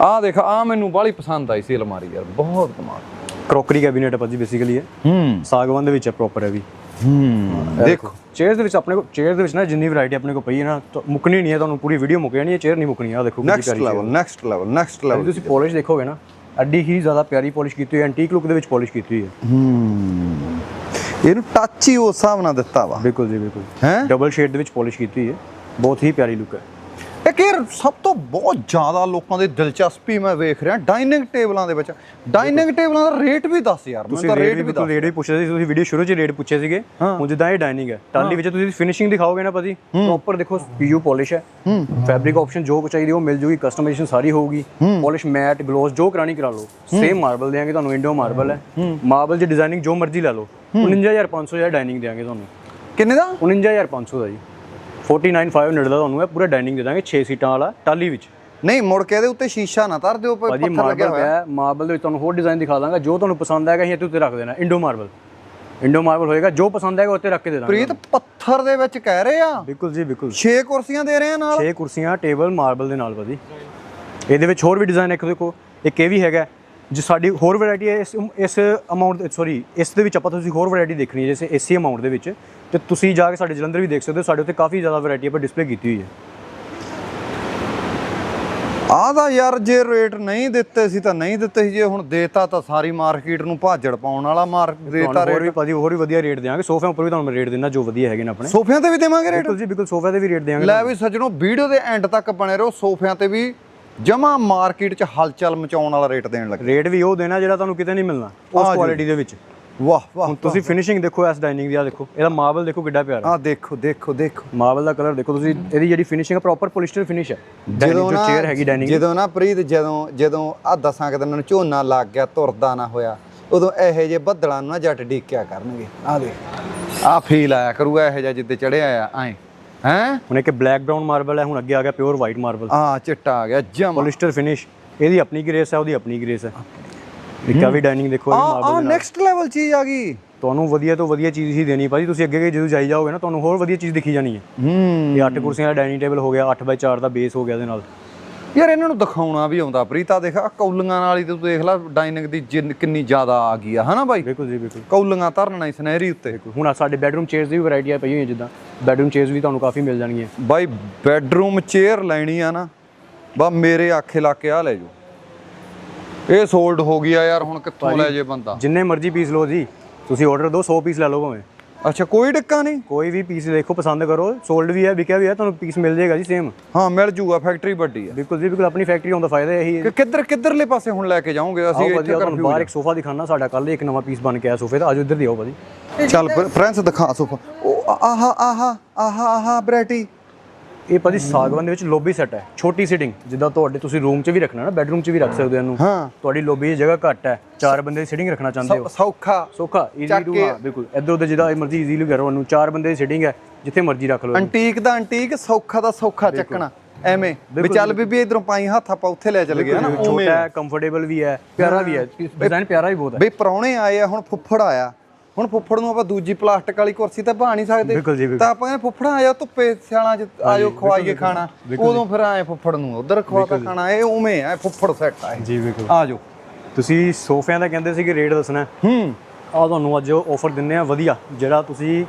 ਆ ਦੇਖ ਆ ਮੈਨੂੰ ਬਾਹਲੀ ਪਸੰਦ ਆਈ ਸੀ ਅਲਮਾਰੀ ਯਾਰ ਬਹੁਤ ਕਮਾਲ। ਕਰੋਕਰੀ ਕੈਬਿਨੇਟ ਭਾਜੀ ਬੇਸਿਕਲੀ ਹੈ। ਹੂੰ। ਸਾਗਵਾਨ ਦੇ ਵਿੱਚ ਹੈ ਪ੍ਰੋਪਰ ਹੈ ਵੀ। ਹੂੰ। ਦੇਖੋ। ਚੇਅਰਸ ਦੇ ਵਿੱਚ ਆਪਣੇ ਕੋਲ ਚੇਅਰ ਦੇ ਵਿੱਚ ਨਾ ਜਿੰਨੀ ਵੈਰਾਈਟੀ ਆਪਣੇ ਕੋਲ ਪਈ ਹੈ ਨਾ ਮੁੱਕਣੀ ਨਹੀਂ ਹੈ ਤੁਹਾਨੂੰ ਪੂਰੀ ਵੀਡੀਓ ਮੁੱਕ ਜਾਣੀ ਹੈ ਚੇਅਰ ਨਹੀਂ ਮੁੱਕਣੀ ਆ ਦੇਖੋ next level next level next level ਤੁਸੀਂ ਪੋਲਿਸ਼ ਦੇਖੋਗੇ ਨਾ ਐਡੀ ਹੀ ਜ਼ਿਆਦਾ ਪਿਆਰੀ ਪੋਲਿਸ਼ ਕੀਤੀ ਹੋਈ ਹੈ ਐਂਟੀਕ ਲੁੱਕ ਦੇ ਵਿੱਚ ਪੋਲਿਸ਼ ਕੀਤੀ ਹੋਈ ਹੈ। ਹੂੰ। ਇਹਨੂੰ ਟੱਚ ਹੀ ਉਸ ਹਿਸਾਬ ਨਾਲ ਦਿੱਤਾ ਵਾ। ਬਿਲਕੁਲ ਜੀ ਬਿਲਕੁਲ। ਹੈ? ਡਬਲ ਸ਼ੇਡ ਦੇ ਵਿੱਚ ਪੋਲਿਸ਼ ਕੀਤੀ ਹੋਈ ਹੈ ਬਹੁਤ ਹੀ ਪਿਆਰੀ ਲੁੱਕ ਹੈ। ਯਾਰ ਸਭ ਤੋਂ ਬਹੁਤ ਜ਼ਿਆਦਾ ਲੋਕਾਂ ਦੀ ਦਿਲਚਸਪੀ ਮੈਂ ਵੇਖ ਰਿਹਾ ਡਾਈਨਿੰਗ ਟੇਬਲਾਂ ਦੇ ਵਿੱਚ। ਡਾਈਨਿੰਗ ਟੇਬਲਾਂ ਦਾ ਰੇਟ ਵੀ ਦੱਸ ਯਾਰ ਤੁਸੀਂ ਤਾਂ ਰੇਟ ਵੀ ਬਿਲਕੁਲ ਰੇਟ ਵੀ ਪੁੱਛਦੇ ਸੀ ਤੁਸੀਂ ਵੀਡੀਓ ਸ਼ੁਰੂ 'ਚ ਰੇਟ ਪੁੱਛੇ ਸੀਗੇ। ਹੁਣ ਜਿੱਦਾਂ ਇਹ ਡਾਈਨਿੰਗ ਹੈ ਟਾਲੀ ਵਿੱਚ ਤੁਸੀਂ ਫਿਨਿਸ਼ਿੰਗ ਦਿਖਾਓਗੇ ਨਾ ਭਾਜੀ ਪ੍ਰੋਪਰ ਦੇਖੋ ਪੀਯੂ ਪੋਲਿਸ਼ ਹੈ। ਫੈਬਰਿਕ ਆਪਸ਼ਨ ਜੋ ਕੁ ਚਾਹੀਦੀ ਉਹ ਮਿਲ ਜੂਗੀ ਕਸਟਮਾਈਜ਼ੇਸ਼ਨ ਸਾਰੀ ਹੋਊਗੀ। ਪੋਲਿਸ਼ ਮੈਟ ਗਲੋਸ ਜੋ ਕਰਾਣੀ ਕਰਾ ਲਓ। ਸੇਮ ਮਾਰਬਲ ਦੇਾਂਗੇ ਤੁਹਾਨੂੰ ਇੰਡੋ ਮਾਰਬਲ ਹੈ। ਮਾਰਬਲ ਦੀ ਡਿਜ਼ਾਈਨਿੰਗ ਜੋ ਮਰਜ਼ੀ ਲੈ ਲਓ। 49500 ਦਾ ਡਾਈਨਿੰਗ ਦੇਾਂਗੇ ਤੁਹਾਨੂੰ। ਕਿੰਨੇ ਦਾ? 49500 ਦਾ ਜੀ। 49500 ਦਾ ਤੁਹਾਨੂੰ ਇਹ ਪੂਰਾ ਡਾਈਨਿੰਗ ਦੇ ਦਾਂਗੇ 6 ਸੀਟਾਂ ਵਾਲਾ ਟਾਲੀ ਵਿੱਚ। ਨਹੀਂ ਮੁੜ ਕੇ ਇਹਦੇ ਉੱਤੇ ਸ਼ੀਸ਼ਾ ਨਾ ਧਰ ਦਿਓ ਭਾਜੀ ਪੱਥਰ ਲੱਗਿਆ ਮਾਰਬਲ ਹੋਇਆ। ਪਿਆ ਮਾਰਬਲ ਦੇ ਵਿੱਚ ਤੁਹਾਨੂੰ ਹੋਰ ਡਿਜ਼ਾਈਨ ਦਿਖਾ ਦਾਂਗਾ ਜੋ ਤੁਹਾਨੂੰ ਪਸੰਦ ਆਏਗਾ ਅਸੀਂ ਇੱਥੇ ਉੱਤੇ ਰੱਖ ਦੇਣਾ ਇੰਡੋ ਮਾਰਬਲ ਇੰਡੋ ਮਾਰਬਲ ਹੋਏਗਾ ਜੋ ਪਸੰਦ ਆਏਗਾ ਉੱਤੇ ਰੱਖ ਕੇ ਦੇ ਦਾਂਗੇ ਪ੍ਰੀਤ ਪੱਥਰ ਦੇ ਵਿੱਚ ਕਹਿ ਰਹੇ ਆ? ਬਿਲਕੁਲ ਜੀ ਬਿਲਕੁਲ। 6 ਕੁਰਸੀਆਂ ਦੇ ਰਹੇ ਆ ਨਾਲ? 6 ਕੁਰਸੀਆਂ ਟੇਬਲ ਮਾਰਬਲ ਦੇ ਨਾਲ ਭਾਜੀ। ਇਹਦੇ ਵਿੱਚ ਹੋਰ ਵੀ ਡਿਜ਼ਾਈਨ ਇੱਕ ਦੇਖੋ ਇੱਕ ਇਹ ਵੀ ਹੈਗਾ ਜੋ ਸਾਡੀ ਹੋਰ ਵੈਰਾਈਟੀ ਹੈ ਇਸ ਇਸ ਅਮਾਉਂਟ ਸੌਰੀ ਇਸ ਦੇ ਵਿੱਚ ਆਪਾਂ ਤੁਸੀਂ ਹੋਰ ਵੈਰਾਈਟੀ ਦੇਖਣੀ ਹੈ ਜਿਵੇਂ ਇਸੇ ਅਮਾਉਂਟ ਦੇ ਵਿੱਚ। ਤੇ ਤੁਸੀਂ ਜਾ ਕੇ ਸਾਡੇ ਜਲੰਧਰ ਵੀ ਦੇਖ ਸਕਦੇ ਹੋ ਸਾਡੇ ਉੱਤੇ ਕਾਫੀ ਜ਼ਿਆਦਾ ਵੈਰਾਈਟੀ ਆਪਾਂ ਡਿਸਪਲੇ ਕੀਤੀ ਹੋਈ ਹੈ। ਆਹ ਦਾ ਯਾਰ ਜੇ ਰੇਟ ਨਹੀਂ ਦਿੱਤੇ ਸੀ ਤਾਂ ਨਹੀਂ ਦਿੱਤੇ ਸੀ ਜੇ ਹੁਣ ਦੇਤਾ ਤਾਂ ਸਾਰੀ ਮਾਰਕੀਟ ਨੂੰ ਭਾਜੜ ਪਾਉਣ ਵਾਲਾ ਮਾਰ ਦੇਤਾ ਤੁਹਾਨੂੰ ਹੋਰ ਰੇਟ ਵੀ ਭਾਜੀ ਹੋਰ ਵੀ ਵਧੀਆ ਰੇਟ ਦੇਵਾਂਗੇ। ਸੋਫਿਆਂ ਉੱਪਰ ਵੀ ਤੁਹਾਨੂੰ ਮੈਂ ਰੇਟ ਦੇਣਾ ਜੋ ਵਧੀਆ ਹੈਗੇ ਨੇ ਆਪਣੇ। ਸੋਫਿਆਂ ਤੇ ਵੀ ਦੇਵਾਂਗੇ ਰੇਟ ਬਿਲਕੁਲ ਜੀ ਬਿਲਕੁਲ ਸੋਫਿਆਂ ਦੇ ਵੀ ਰੇਟ ਦੇਵਾਂਗੇ ਲੈ ਵੀ ਸੱਜਣੋ ਵੀਡੀਓ ਦੇ ਐਂਡ ਤੱਕ ਬਣੇ ਰਹੋ ਸੋਫਿਆਂ ਤੇ ਵੀ ਜਮਾ ਮਾਰਕੀਟ 'ਚ ਹਲਚਲ ਮਚਾਉਣ ਵਾਲਾ ਰੇਟ ਦੇਣ ਲੱਗੇ। ਰੇਟ ਵੀ ਉਹ ਦੇਣਾ ਜਿਹੜਾ ਤੁਹਾਨੂੰ ਕਿਤੇ ਨਹੀਂ ਮਿਲਣਾ ਉਸ। ਕੁਆਲਿਟੀ ਦੇ ਵਿੱਚ। ਵਾਹ ਵਾਹ ਹੁਣ ਤੁਸੀਂ ਫਿਨਿਸ਼ਿੰਗ ਦੇਖੋ ਇਸ ਡਾਈਨਿੰਗ ਦੀ ਆ ਦੇਖੋ। ਇਹਦਾ ਮਾਰਬਲ ਦੇਖੋ ਕਿੱਡਾ ਪਿਆਰਾ। ਆ ਦੇਖੋ ਦੇਖੋ ਦੇਖੋ। ਮਾਰਬਲ ਦਾ ਕਲਰ ਦੇਖੋ ਤੁਸੀਂ ਇਹਦੀ ਜਿਹੜੀ ਫਿਨਿਸ਼ਿੰਗ ਹੈ ਪ੍ਰੋਪਰ ਪੋਲਿਸਟਰ ਫਿਨਿਸ਼ ਹੈ ਡਾਈਨਿੰਗ ਜੋ ਚੇਅਰ ਹੈਗੀ ਡਾਈਨਿੰਗ ਜਦੋਂ ਨਾ ਪ੍ਰੀਤ ਜਦੋਂ ਜਦੋਂ ਆ ਦਸਾਂ ਕੁ ਦਿਨਾਂ ਨੂੰ ਝੋਨਾ ਲੱਗ ਗਿਆ ਤੁਰਦਾ ਨਾ ਹੋਇਆ ਉਦੋਂ ਇਹੋ ਜਿਹੇ ਬੱਦਲਾਂ ਨੂੰ ਨਾ ਜੱਟ ਡੀਕਿਆ ਕਰਨਗੇ। ਆ ਦੇ ਆ ਫੀਲ ਆਇਆ ਕਰੂਗਾ ਇਹੋ ਜਿਹਾ ਜਿੱਦੇ ਚੜਿਆ ਆ ਐ। ਹੈ? ਹੁਣ ਇੱਕ ਬਲੈਕ ਬ੍ਰਾਊਨ ਮਾਰਬਲ ਹੈ ਹੁਣ ਅੱਗੇ ਆ ਗਿਆ ਪਿਓਰ ਵਾਈਟ ਮਾਰਬਲ ਆ ਚਿੱਟਾ ਆ ਗਿਆ ਜਮ। ਪੋਲਿਸਟਰ ਫਿਨਿਸ਼ ਇਹਦੀ ਆਪਣੀ ਗ੍ਰੇਸ ਹੈ ਉਹਦੀ ਆਪਣੀ ਗ੍ਰੇਸ ਹੈ ਇੱਕ ਆ ਵੀ ਡਾਈਨਿੰਗ ਦੇਖੋ ਆ ਇਹ ਆ ਮਾਰਬਲ ਨੈਕਸਟ ਲੈਵਲ ਚੀਜ਼ ਆ ਗਈ। ਤੁਹਾਨੂੰ ਵਧੀਆ ਤੋਂ ਵਧੀਆ ਚੀਜ਼ ਹੀ ਦੇਣੀ ਭਾਜੀ ਤੁਸੀਂ ਅੱਗੇ ਅੱਗੇ ਜਦੋਂ ਜਾਈ ਜਾਓਗੇ ਨਾ ਤੁਹਾਨੂੰ ਹੋਰ ਵਧੀਆ ਚੀਜ਼ ਦਿਖੀ ਜਾਣੀ ਹੈ ਹੂੰ। ਇਹ 8 ਕੁਰਸੀਆਂ ਦਾ ਡਾਈਨਿੰਗ ਟੇਬਲ ਹੋ ਗਿਆ 8x4 ਦਾ ਬੇਸ ਹੋ ਗਿਆ ਇਹਦੇ ਨਾਲ। ਯਾਰ ਇਹਨਾਂ ਨੂੰ ਦਿਖਾਉਣਾ ਵੀ ਆਉਂਦਾ ਪ੍ਰੀਤਾ ਦੇਖ ਆ ਕੌਲੀਆਂ ਨਾਲ ਹੀ ਤੂੰ ਦੇਖ ਲੈ ਡਾਈਨਿੰਗ ਦੀ ਜਿੰਨ- ਕਿੰਨੀ ਜ਼ਿਆਦਾ ਆ ਗਈ ਆ ਹਨਾ ਬਾਈ ਬਿਲਕੁਲ ਜੀ ਬਿਲਕੁਲ। ਕੌਲੀਆਂ ਧਰਨਾ ਹੀ ਸੁਨਹਿਰੀ ਉੱਤੇ। ਹੁਣ ਸਾਡੇ ਬੈਡਰੂਮ ਚੇਅਰਸ ਦੀ ਵੀ ਵੈਰਾਈਟੀ ਆ ਪਈ ਹੋਈ ਹੈ ਜਿੱਦਾਂ। ਬੈਡਰੂਮ ਚੇਅਰਸ ਵੀ ਤੁਹਾਨੂੰ ਕਾਫੀ ਮਿਲ ਜਾਣਗੀਆਂ। ਬਾਈ ਬੈੱਡਰੂਮ ਚੇਅਰ ਲੈਣੀ ਆ ਨਾ ਬਾ ਮੇਰੇ ਆਖੇ ਲਾ ਕੇ ਆ ਲੈ ਜੋ ਇਹ ਸੋਲਡ ਹੋ ਗਈ ਆ ਯਾਰ ਹੁਣ ਕਿੱਥੋਂ ਲੈ ਜੇ ਬੰਦਾ? ਜਿੰਨੇ ਮਰਜ਼ੀ ਪੀਸ ਲਓ ਜੀ ਤੁਸੀਂ ਆਰਡਰ ਦਿਓ 100 ਪੀਸ ਲੈ ਲਓ ਭਾਵੇਂ। ਅੱਛਾ ਕੋਈ ਡਿੱਕਾ ਨਹੀਂ? ਕੋਈ ਵੀ ਪੀਸ ਦੇਖੋ ਪਸੰਦ ਕਰੋ। ਸੋਲਡ ਵੀ ਹੈ ਵਿਕਿਆ ਵੀ ਹੈ ਤੁਹਾਨੂੰ ਪੀਸ ਮਿਲ ਜਾਏਗਾ ਜੀ ਸੇਮ ਹਾਂ ਮਿਲ ਜੂਗਾ ਫੈਕਟਰੀ ਵੱਡੀ ਆ ਬਿਲਕੁਲ ਜੀ ਬਿਲਕੁਲ ਆਪਣੀ ਫੈਕਟਰੀ ਹੋਣ ਦਾ ਫਾਇਦਾ ਇਹੀ ਹੈ ਕਿੱਧਰ ਕਿੱਧਰਲੇ ਪਾਸੇ ਹੁਣ ਲੈ ਕੇ ਜਾਓਗੇ? ਅਸੀਂ ਇੱਥੇ ਤੁਹਾਨੂੰ ਬਾਹਰ ਇੱਕ ਸੋਫਾ ਦਿਖਾਣਾ ਸਾਡਾ ਕੱਲ ਇੱਕ ਨਵਾਂ ਪੀਸ ਬਣ ਕੇ ਆਇਆ ਸੋਫੇ ਦਾ ਆਜੋ ਇੱਧਰ ਦੀ ਆਓ ਭਾਜੀ। ਚੱਲ ਫਰੈਂਸ ਦਿਖਾ ਸੋਫਾ। ਉਹ ਆਹਾ ਆਹਾ ਆਹਾ ਆਹਾ ਵੈਰਾਈਟੀ ਇਹ ਭਾਜੀ ਸਾਗਵਾਨ ਦੇ ਵਿੱਚ ਲੋਬੀ ਸੈੱਟ ਹੈ ਛੋਟੀ ਸਿਟਿੰਗ ਜਿੱਦਾਂ ਤੁਹਾਡੇ ਤੁਸੀਂ ਰੂਮ 'ਚ ਵੀ ਰੱਖਣਾ ਨਾ ਬੈਡਰੂਮ 'ਚ ਵੀ ਰੱਖ ਸਕਦੇ ਹੋ ਇਹਨੂੰ। ਹਾਂ। ਤੁਹਾਡੀ ਲੋਬੀ ਦੀ ਜਗ੍ਹਾ ਘੱਟ ਹੈ ਚਾਰ ਬੰਦੇ ਦੀ ਸਿਟਿੰਗ ਰੱਖਣਾ ਚਾਹੁੰਦੇ ਹੋ। ਸੌਖਾ। ਸੌਖਾ ਈਜ਼ੀ ਟੂ ਹਾਂ ਬਿਲਕੁਲ। ਇੱਧਰ ਉੱਧਰ ਜਿੱਦਾਂ ਮਰਜ਼ੀ ਈਜ਼ੀਲੀ ਕਰੋ ਉਹਨੂੰ ਚਾਰ ਬੰਦੇ ਦੀ ਸਿਟਿੰਗ ਹੈ ਜਿੱਥੇ ਮਰਜ਼ੀ ਰੱਖ ਲਓ। ਅੰਟੀਕ ਦਾ ਅੰਟੀਕ ਸੌਖਾ ਦਾ ਸੌਖਾ ਚੱਕਣਾ ਐਵੇਂ। ਵੀ ਚੱਲ ਬੀਬੀ ਇਧਰੋਂ ਪਾਈ ਹੱਥ ਆਪਾਂ ਉੱਥੇ ਲੈ ਚੱਲ ਗਏ ਹਨਾ ਛੋਟਾ ਹੈ ਕੰਫਰਟੇਬਲ ਵੀ ਹੈ ਪਿਆਰਾ ਵੀ ਹੈ ਡਿਜ਼ਾਈਨ ਪਿਆਰਾ ਵੀ ਬਹੁਤ ਹੈ। ਬਈ ਪਰੌਣੇ ਆਏ ਆ ਹੁਣ ਫੁੱਫੜ ਆਇਆ। ਹੁਣ ਫੁੱਫੜ ਨੂੰ ਆਪਾਂ ਦੂਜੀ ਪਲਾਸਟਿਕ ਵਾਲੀ ਕੁਰਸੀ ਤਾਂ ਬਣਾ ਨਹੀਂ ਸਕਦੇ। ਬਿਲਕੁਲ ਜੀ ਬਿਲਕੁਲ। ਤਾਂ ਆਪਾਂ ਕਹਿੰਦੇ ਫੁੱਫੜਾ ਆਇਆ ਧੁੱਪੇ ਸਿਆਲਾਂ ਚ ਆਇਓ ਖਵਾਈਏ ਖਾਣਾ। ਉਦੋਂ ਫਿਰ ਆਏ ਫੁੱਫੜ ਨੂੰ ਉਧਰ ਖਵਾਤਾ ਖਾਣਾ। ਇਹ ਉਵੇਂ ਆ ਫੁੱਫੜ ਸੈੱਟ ਆ। ਜੀ ਬਿਲਕੁਲ। ਆ ਜਾਓ। ਤੁਸੀਂ ਸੋਫਿਆਂ ਦਾ ਕਹਿੰਦੇ ਸੀ ਕਿ ਰੇਟ ਦੱਸਣਾ ਹੈ। ਆਹ ਤੁਹਾਨੂੰ ਅੱਜ ਆਫਰ ਦਿੰਨੇ ਆ ਵਧੀਆ। ਜਿਹੜਾ ਤੁਸੀਂ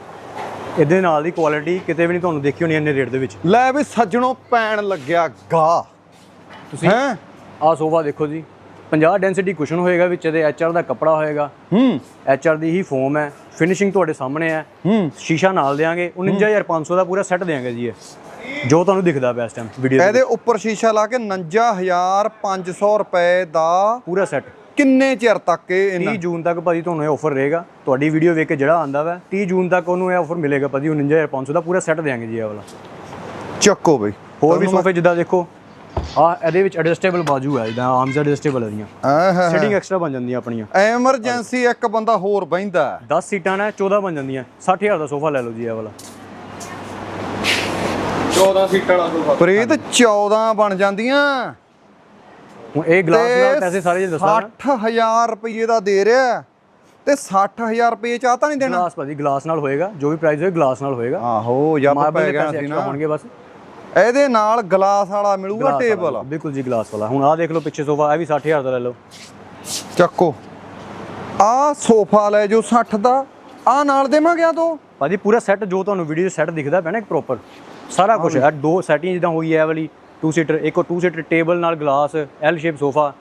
ਇਹਦੇ ਨਾਲ ਦੀ ਕੁਆਲਿਟੀ ਕਿਤੇ ਵੀ ਨਹੀਂ ਤੁਹਾਨੂੰ ਦੇਖੀ ਹੋਣੀ ਇੰਨੇ ਰੇਟ ਦੇ ਵਿੱਚ। ਲੈ ਵੀ ਸੱਜਣੋਂ ਪੈਣ ਲੱਗਿਆ ਗਾ। ਤੁਸੀਂ ਹੈ? ਆਹ ਸੋਫਾ ਦੇਖੋ ਜੀ। 50 ਡੈਂਸਿਟੀ ਕੁਸ਼ਨ ਹੋਏਗਾ ਵਿੱਚ ਇਹਦੇ ਐਚਆਰ ਦਾ ਕੱਪੜਾ ਹੋਏਗਾ। ਹੂੰ। ਐਚਆਰ ਦੀ ਹੀ ਫੋਮ ਹੈ ਫਿਨਿਸ਼ਿੰਗ ਤੁਹਾਡੇ ਸਾਹਮਣੇ ਹੈ। ਹੂੰ। ਸ਼ੀਸ਼ਾ ਨਾਲ ਦੇਾਂਗੇ 49500 ਦਾ ਪੂਰਾ ਸੈੱਟ ਦੇਾਂਗੇ ਜੀ ਇਹ। ਜੋ ਤੁਹਾਨੂੰ ਦਿਖਦਾ ਪਿਆ ਇਸ ਟਾਈਮ ਵੀਡੀਓ ਇਹਦੇ ਉੱਪਰ ਸ਼ੀਸ਼ਾ ਲਾ ਕੇ 49500 ਰੁਪਏ ਦਾ ਪੂਰਾ ਸੈੱਟ ਕਿੰਨੇ ਚਿਰ ਤੱਕ ਇਹ ਇਹਨਾਂ 30 ਜੂਨ ਤੱਕ ਭਾਜੀ ਤੁਹਾਨੂੰ ਇਹ ਆਫਰ ਰਹੇਗਾ। ਤੁਹਾਡੀ ਵੀਡੀਓ ਵੇਖ ਕੇ ਜਿਹੜਾ ਆਂਦਾ ਵਾ 30 ਜੂਨ ਤੱਕ ਉਹਨੂੰ ਇਹ ਆਫਰ ਮਿਲੇਗਾ ਭਾਜੀ 49500 ਦਾ ਪੂਰਾ ਸੈੱਟ ਦੇਾਂਗੇ ਜੀ ਇਹ ਵਾਲਾ। ਚੱਕੋ ਬਈ। ਹੋਰ ਵੀ ਸੋਫੇ ਜਿੱਦਾਂ ਦੇਖੋ। ਆ ਇਹਦੇ ਵਿੱਚ ਐਡਜਸਟੇਬਲ ਬਾਜੂ ਹੈ ਜਿੱਦਾਂ ਆਰਮਸ ਐਡਜਸਟੇਬਲ ਹੈਗੀਆਂ ਆਹ ਸਿਟਿੰਗ ਐਕਸਟਰਾ ਬਣ ਜਾਂਦੀਆਂ ਆਪਣੀਆਂ। ਐਮਰਜੈਂਸੀ ਇੱਕ ਬੰਦਾ ਹੋਰ ਬਹਿੰਦਾ 10 ਸੀਟਾਂ ਨੇ 14 ਬਣ ਜਾਂਦੀਆਂ। 60000 ਦਾ ਸੋਫਾ ਲੈ ਲਓ ਜੀ ਇਹ ਵਾਲਾ। 14 ਸੀਟਾਂ ਵਾਲਾ ਸੋਫਾ। ਪ੍ਰੀਤ 14 ਬਣ ਜਾਂਦੀਆਂ। ਹੁਣ ਇਹ ਗਲਾਸ ਨਾਲ ਪੈਸੇ ਸਾਰੇ ਜੇ ਦੱਸਾਂ 60000 ਰੁਪਏ ਦਾ ਦੇ ਰਿਹਾ ਹੈ, ਤੇ 60000 ਰੁਪਏ ਚਾਹ ਤਾਂ ਨਹੀਂ ਦੇਣਾ। ਗਲਾਸ ਭਾਜੀ ਗਲਾਸ ਨਾਲ ਹੋਏਗਾ। ਜੋ ਵੀ ਪ੍ਰਾਈਸ ਹੋਏ ਗਲਾਸ ਨਾਲ ਹੋਏਗਾ। ਆਹੋ ਮਾਰਬਲ ਪੈ ਗਿਆ ਸੀ ਐਕਸਟਰਾ ਨਾ। ਹੋਣਗੇ ਬਸ। ਇਹਦੇ ਨਾਲ ਗਲਾਸ ਵਾਲਾ ਮਿਲੂਗਾ ਟੇਬਲ? ਬਿਲਕੁਲ ਜੀ ਗਲਾਸ ਵਾਲਾ। ਹੁਣ ਆਹ ਦੇਖ ਲਓ ਪਿੱਛੇ ਸੋਫਾ ਇਹ ਵੀ 60000 ਦਾ ਲੈ ਲਓ। ਚੱਕੋ। ਆ ਸੋਫਾ ਲੈ ਜੋ 60 ਦਾ। ਆ ਨਾਲ ਦੇਵਾਂਗੇ ਆ ਦੋ? ਭਾਜੀ ਪੂਰਾ ਸੈੱਟ ਜੋ ਤੁਹਾਨੂੰ ਵੀਡੀਓ ਸੈੱਟ ਦਿਖਦਾ ਪਿਆ ਨਾ ਇੱਕ ਪ੍ਰੋਪਰ ਸਾਰਾ ਕੁਝ ਹੈ। ਦੋ ਸੈਟਿੰਗ ਜਿੱਦਾਂ ਹੋਈ ਹੈ ਵਾਲੀ 2 ਸੀਟਰ ਇੱਕ ਉਹ 2 ਸੀਟਰ ਟੇਬਲ ਨਾਲ ਗਲਾਸ ਐਲ ਸ਼ੇਪ ਸੋਫਾ।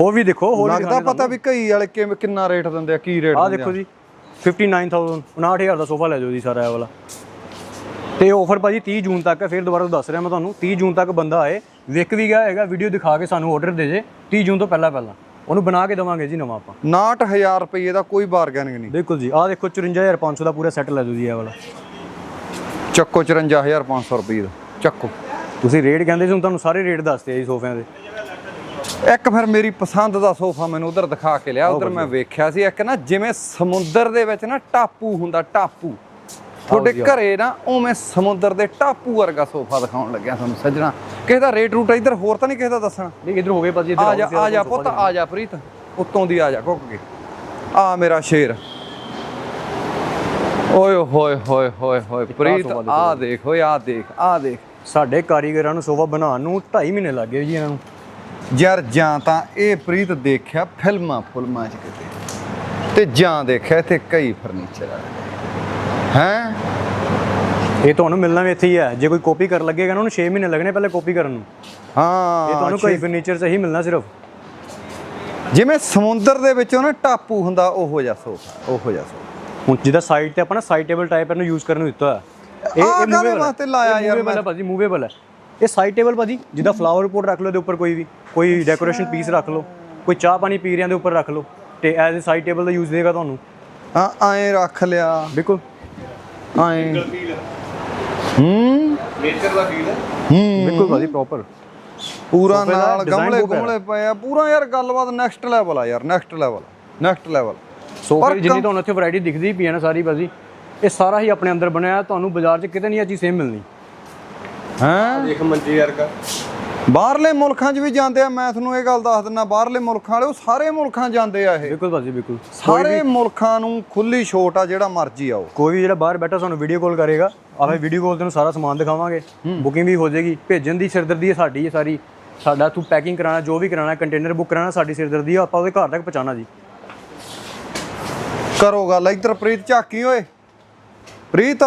ਹੋਰ ਵੀ ਦੇਖੋ ਹੋਰ ਲੱਗਦਾ ਪਤਾ ਵੀ ਕਈ ਵਾਲੇ ਕਿਵੇਂ ਕਿੰਨਾ ਰੇਟ ਦਿੰਦੇ ਆ ਕੀ ਰੇਟ ਆਹ ਦੇਖੋ ਜੀ 59000 59000 ਦਾ ਸੋਫਾ ਲੈ ਜਾਓ ਜੀ ਸਾਰਾ ਇਹ ਵਾਲਾ। ਤੇ ਆਫਰ ਭਾਜੀ 30 ਜੂਨ ਤੱਕ ਹੈ ਫਿਰ ਦੁਬਾਰਾ ਦੱਸ ਰਿਹਾ ਮੈਂ ਤੁਹਾਨੂੰ 30 ਜੂਨ ਤੱਕ ਬੰਦਾ ਆਏ ਵਿਕ ਵੀ ਗਿਆ ਹੈਗਾ ਵੀਡੀਓ ਦਿਖਾ ਕੇ ਸਾਨੂੰ ਆਰਡਰ ਦੇ ਜੇ 30 ਜੂਨ ਤੋਂ ਪਹਿਲਾਂ ਪਹਿਲਾਂ। ਉਹਨੂੰ ਬਣਾ ਕੇ ਦੇਵਾਂਗੇ ਜੀ ਨਵਾਂ ਆਪਾਂ। 69000 ਰੁਪਏ ਦਾ ਕੋਈ ਬਾਰਗੇਨਿੰਗ ਨਹੀਂ। ਬਿਲਕੁਲ ਜੀ ਆਹ ਦੇਖੋ 54500 ਦਾ ਪੂਰਾ ਸੈੱਟ ਲੈ ਜਾਓ ਜੀ ਇਹ ਵਾਲਾ। ਚੱਕੋ 54500 ਰੁਪਏ ਦਾ ਚੱਕੋ। ਤੁਸੀਂ ਰੇਟ ਕਹਿੰਦੇ ਸੀ ਹੁਣ ਤੁਹਾਨੂੰ ਸਾਰੇ ਰੇਟ ਦੱਸਦੇ ਆ ਜੀ ਸੋਫਿਆਂ ਦੇ। ਇੱਕ ਫਿਰ ਮੇਰੀ ਪਸੰਦ ਦਾ ਸੋਫਾ ਮੈਨੂੰ ਉਧਰ ਦਿਖਾ ਕੇ ਲਿਆ ਉਧਰ ਮੈਂ ਵੇਖਿਆ ਸੀ ਇੱਕ ਨਾ ਜਿਵੇਂ ਸਮੁੰਦਰ ਦੇ ਵਿੱਚ ਨਾ ਟਾਪੂ ਹੁੰਦਾ ਟਾਪੂ। ਤੁਹਾਡੇ ਘਰੇ ਨਾ ਉਵੇਂ ਸਮੁੰਦਰ ਦੇ ਟਾਪੂ ਵਰਗਾ ਸੋਫਾ ਦਿਖਾਉਣ ਲੱਗਿਆ ਤੁਹਾਨੂੰ ਸੱਜਣਾ। ਕਿਸੇ ਦਾ ਰੇਟ ਰੂਟ ਇੱਧਰ ਹੋਰ ਤਾਂ ਨਹੀਂ ਕਿਸੇ ਦਾ ਦੱਸਣਾ? ਨਹੀਂ ਇਧਰ ਹੋ ਗਏ ਇੱਧਰ ਆ ਜਾ ਆ ਪੁੱਤ ਆ ਜਾ ਪ੍ਰੀਤ ਉੱਤੋਂ ਦੀ ਆ ਜਾ ਘੁੱਕ ਕੇ। ਆ ਮੇਰਾ ਸ਼ੇਰ। ਓਏ ਹੋਏ ਹੋਏ ਹੋਏ ਹੋਏ ਪ੍ਰੀਤ। ਆ ਦੇਖ। ਓਏ ਆ ਦੇਖ ਆ ਦੇਖ। ਸਾਡੇ ਕਾਰੀਗਰਾਂ ਨੂੰ ਸੋਫਾ ਬਣਾਉਣ ਨੂੰ 2.5 ਮਹੀਨੇ ਲੱਗ ਗਏ ਜੀ ਇਹਨਾਂ ਨੂੰ। ਯਾਰ ਜਾਂ ਤਾਂ ਇਹ ਪ੍ਰੀਤ ਦੇਖਿਆ ਫਿਲਮਾਂ ਫੁਲਮਾਂ 'ਚ ਕਿਤੇ ਤੇ ਜਾਂ ਦੇਖਿਆ ਇੱਥੇ ਕਈ ਫਰਨੀਚਰ ਆ ਹੈ? ਇਹ ਤੁਹਾਨੂੰ ਮਿਲਣਾ ਵੀ ਇੱਥੇ ਹੀ ਹੈ। ਜੇ ਕੋਈ ਕਾਪੀ ਕਰਨ ਲੱਗੇਗਾ ਨਾ ਉਹਨੂੰ 6 ਮਹੀਨੇ ਲੱਗਣੇ ਪਹਿਲੇ ਕਾਪੀ ਕਰਨ ਨੂੰ। ਇਹ ਹਾਂ ਤੁਹਾਨੂੰ ਕੋਈ ਫਰਨੀਚਰ 'ਚ ਹੀ ਮਿਲਣਾ ਸਿਰਫ। ਜਿਵੇਂ ਸਮੁੰਦਰ ਦੇ ਵਿੱਚੋਂ ਨਾ ਟਾਪੂ ਹੁੰਦਾ ਉਹੋ ਜਿਹਾ ਸੋਫਾ ਉਹੋ ਜਿਹਾ ਸੋਫਾ। ਹੁਣ ਜਿਹਦਾ ਸਾਈਡ ਤੇ ਆਪਾਂ ਨਾ ਸਾਈਡ ਟੇਬਲ ਟਾਈਪ ਇਹਨੂੰ ਯੂਜ਼ ਕਰਨ ਨੂੰ ਦਿੱਤਾ। ਇਹ ਆਹ ਕਾਹਦੇ movable ਹੈ। ਵਾਸਤੇ ਲਾਇਆ ਇਹ ਯਾਰ ਹੈ ਭਾਜੀ ਮੂਵੇਬਲ ਹੈ। ਇਹ ਸਾਈਡ ਟੇਬਲ ਭਾਜੀ ਜਿਹਦਾ ਫਲਾਵਰ ਪੋਟ ਰੱਖ ਲਓ ਇਹਦੇ ਉੱਪਰ ਕੋਈ ਵੀ ਕੋਈ ਡੈਕੋਰੇਸ਼ਨ ਪੀਸ ਰੱਖ ਲਓ ਕੋਈ ਚਾਹ ਪਾਣੀ ਪੀ ਰਿਆਂ ਦੇ ਉੱਪਰ ਰੱਖ ਲਓ ਤੇ ਐਜ਼ ਅ ਸਾਈਡ ਟੇਬਲ ਦਾ ਯੂਜ਼ ਦੇਗਾ ਤੁਹਾਨੂੰ। ਹਾਂ ਐਂ ਰੱਖ ਲਿਆ। ਬਿਲਕੁਲ। ਐਂ ਹੂੰ। ਨੇਚਰ ਦਾ ਫੀਲ ਹੈ। ਹੂੰ। ਬਿਲਕੁਲ ਭਾਜੀ ਪ੍ਰੋਪਰ ਪੂਰਾ ਨਾਲ ਗਮਲੇ। ਗੁਮਲੇ ਪਏ ਆ। ਪੂਰਾ ਯਾਰ ਗੱਲਬਾਤ ਨੈਕਸਟ ਲੈਵਲ ਆ ਯਾਰ ਨੈਕਸਟ ਲੈਵਲ ਨੈਕਸਟ ਲੈਵਲ ਸੋਫੇ ਦੀ ਜਿੰਨੀ ਤੁਹਾਨੂੰ ਇੱਥੇ ਵੈਰਾਈਟੀ ਦਿਖਦੀ ਪਈ ਹੈ ਨਾ ਸਾਰੀ ਭਾਜੀ ਇਹ ਸਾਰਾ ਹੀ ਆਪਣੇ ਅੰਦਰ ਬਣਿਆ ਤੁਹਾਨੂੰ ਬਾਜ਼ਾਰ 'ਚ ਕਿਤੇ ਨਹੀਂ ਇਹ ਚੀਜ਼ ਸੇਮ ਮਿਲਣੀ। ਹੈਂ? ਦੇਖ ਮੰਜੀ ਵਰਗਾ। ਬਾਹਰਲੇ ਮੁਲਕਾਂ 'ਚ ਵੀ ਜਾਂਦੇ ਆ ਮੈਂ ਤੁਹਾਨੂੰ ਇਹ ਗੱਲ ਦੱਸ ਦਿੰਦਾ ਬਾਹਰਲੇ ਮੁਲਕਾਂ ਵਾਲੇ ਉਹ ਸਾਰੇ ਮੁਲਕਾਂ ਜਾਂਦੇ ਆ ਇਹ। ਬਿਲਕੁਲ ਭਾਜੀ ਬਿਲਕੁਲ। ਸਾਰੇ ਮੁਲਕਾਂ ਨੂੰ ਖੁੱਲੀ ਛੋਟ ਆ ਜਿਹੜਾ ਮਰਜ਼ੀ ਆਓ। ਕੋਈ ਵੀ ਜਿਹੜਾ ਬਾਹਰ ਬੈਠਾ ਸਾਨੂੰ ਵੀਡੀਓ ਕਾਲ ਕਰੇਗਾ। ਆਪਾਂ ਵੀਡੀਓ ਕਾਲ ਤੇ ਨੂੰ ਸਾਰਾ ਸਮਾਨ ਦਿਖਾਵਾਂਗੇ। ਬੁਕਿੰਗ ਵੀ ਹੋ ਜਾਏਗੀ। ਭੇਜਣ ਦੀ ਸਿਰਦਰਦੀ ਹੈ ਸਾਡੀ ਹੈ ਸਾਰੀ। ਸਾਡਾ ਤੂੰ ਪੈਕਿੰਗ ਕਰਾਣਾ ਜੋ ਵੀ ਕਰਾਣਾ ਕੰਟੇਨਰ ਬੁੱਕ ਕਰਾਣਾ ਸਾਡੀ ਸਿਰਦਰਦੀ ਹੈ ਆਪਾਂ ਉਹਦੇ ਘਰ ਤੱਕ ਪਹੁੰਚਾਉਣਾ ਜੀ। ਕਰੋ ਗੱਲ। ਇੱਧਰ ਪ੍ਰੀਤ ਝਾਕੀ ਓਏ। ਪ੍ਰੀਤ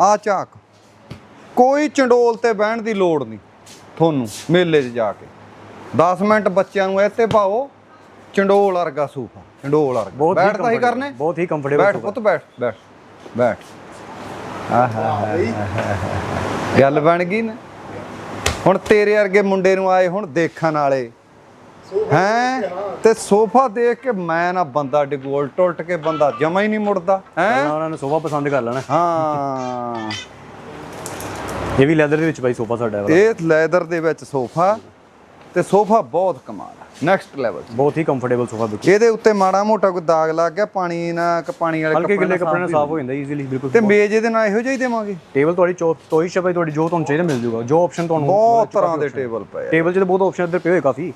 ਆ ਝਾਕ। ਕੋਈ ਚੰਡੋਲ ਤੇ ਬਹਿਣ ਦੀ ਲੋੜ ਨਹੀਂ। ਤੁਹਾਨੂੰ ਮੇਲੇ 'ਚ ਜਾ ਕੇ। 10 ਮਿੰਟ ਬੱਚਿਆਂ ਨੂੰ ਇੱਥੇ ਪਾਓ ਚੰਡੋਲ ਵਰਗਾ ਸੂਫਾ ਚੰਡੋਲ ਵਰਗਾ। ਬਹੁਤ ਬੈਠ ਤਾਂ ਹੀ ਕਰਨੇ। ਬਹੁਤ ਹੀ ਕੰਫਰਟੇਬਲ ਬੈਠ ਪੁੱਤ ਬੈਠ ਬੈਠ ਬੈਠ। ਆਹਾ ਗੱਲ ਬਣ ਗਈ ਨਾ। ਹੁਣ ਤੇਰੇ ਵਰਗੇ ਮੁੰਡੇ ਨੂੰ ਆਏ ਹੁਣ ਦੇਖਣ ਵਾਲੇ। ਹੈਂ? ਤੇ ਸੋਫਾ ਦੇਖ ਕੇ ਮੈਂ ਨਾ ਬੰਦਾ ਡਿਗੋਲ ਟੁੱਟ ਕੇ ਬੰਦਾ ਜਮਾ ਹੀ ਨਹੀਂ ਮੁੜਦਾ। ਹੈਂ? ਉਹਨਾਂ ਨੇ ਸੋਫਾ ਪਸੰਦ ਕਰ ਲੈਣਾ। ਹਾਂ। ਇਹ ਵੀ ਲੈਦਰ ਦੇ ਵਿੱਚ ਭਾਈ ਸੋਫਾ ਸਾਡਾ ਹੈ ਇਹ ਲੈਦਰ ਦੇ ਵਿੱਚ ਸੋਫਾ ਤੇ ਸੋਫਾ ਬਹੁਤ ਕਮਾਲ ਆ ਨੈਕਸਟ ਲੈਵਲ ਬਹੁਤ ਹੀ ਕੰਫਰਟੇਬਲ ਸੋਫਾ ਬਿਲਕੁਲ। ਇਹਦੇ ਉੱਤੇ ਮਾੜਾ ਮੋਟਾ ਕੋਈ ਦਾਗ ਲੱਗ ਗਿਆ ਪਾਣੀ ਨਾਲ ਕਿ ਪਾਣੀ ਵਾਲੇ ਹਲਕੇ ਗਿੱਲੇ ਕੱਪੜੇ ਨਾਲ ਸਾਫ਼ ਹੋ ਜਾਂਦਾ ਈਜ਼ੀਲੀ ਬਿਲਕੁਲ ਤੇ ਮੇਜ਼ ਇਹਦੇ ਨਾਲ ਇਹੋ ਜਿਹਾ ਹੀ ਦੇਵਾਂਗੇ? ਟੇਬਲ ਤੁਹਾਡੀ ਚੋ ਹੈ ਭਾਈ ਤੁਹਾਡੀ ਜੋ ਤੁਹਾਨੂੰ ਚਾਹੀਦਾ ਮਿਲ ਜਾਊਗਾ ਜੋ ਆਪਸ਼ਨ ਤੁਹਾਨੂੰ ਬਹੁਤ ਤਰ੍ਹਾਂ ਦੇ ਟੇਬਲ ਪਏ ਟੇਬਲ 'ਚ ਤਾਂ ਬਹੁਤ ਆਪਸ਼ਨ ਇੱਧਰ ਪਏ ਹੋਏ ਕਾਫੀ।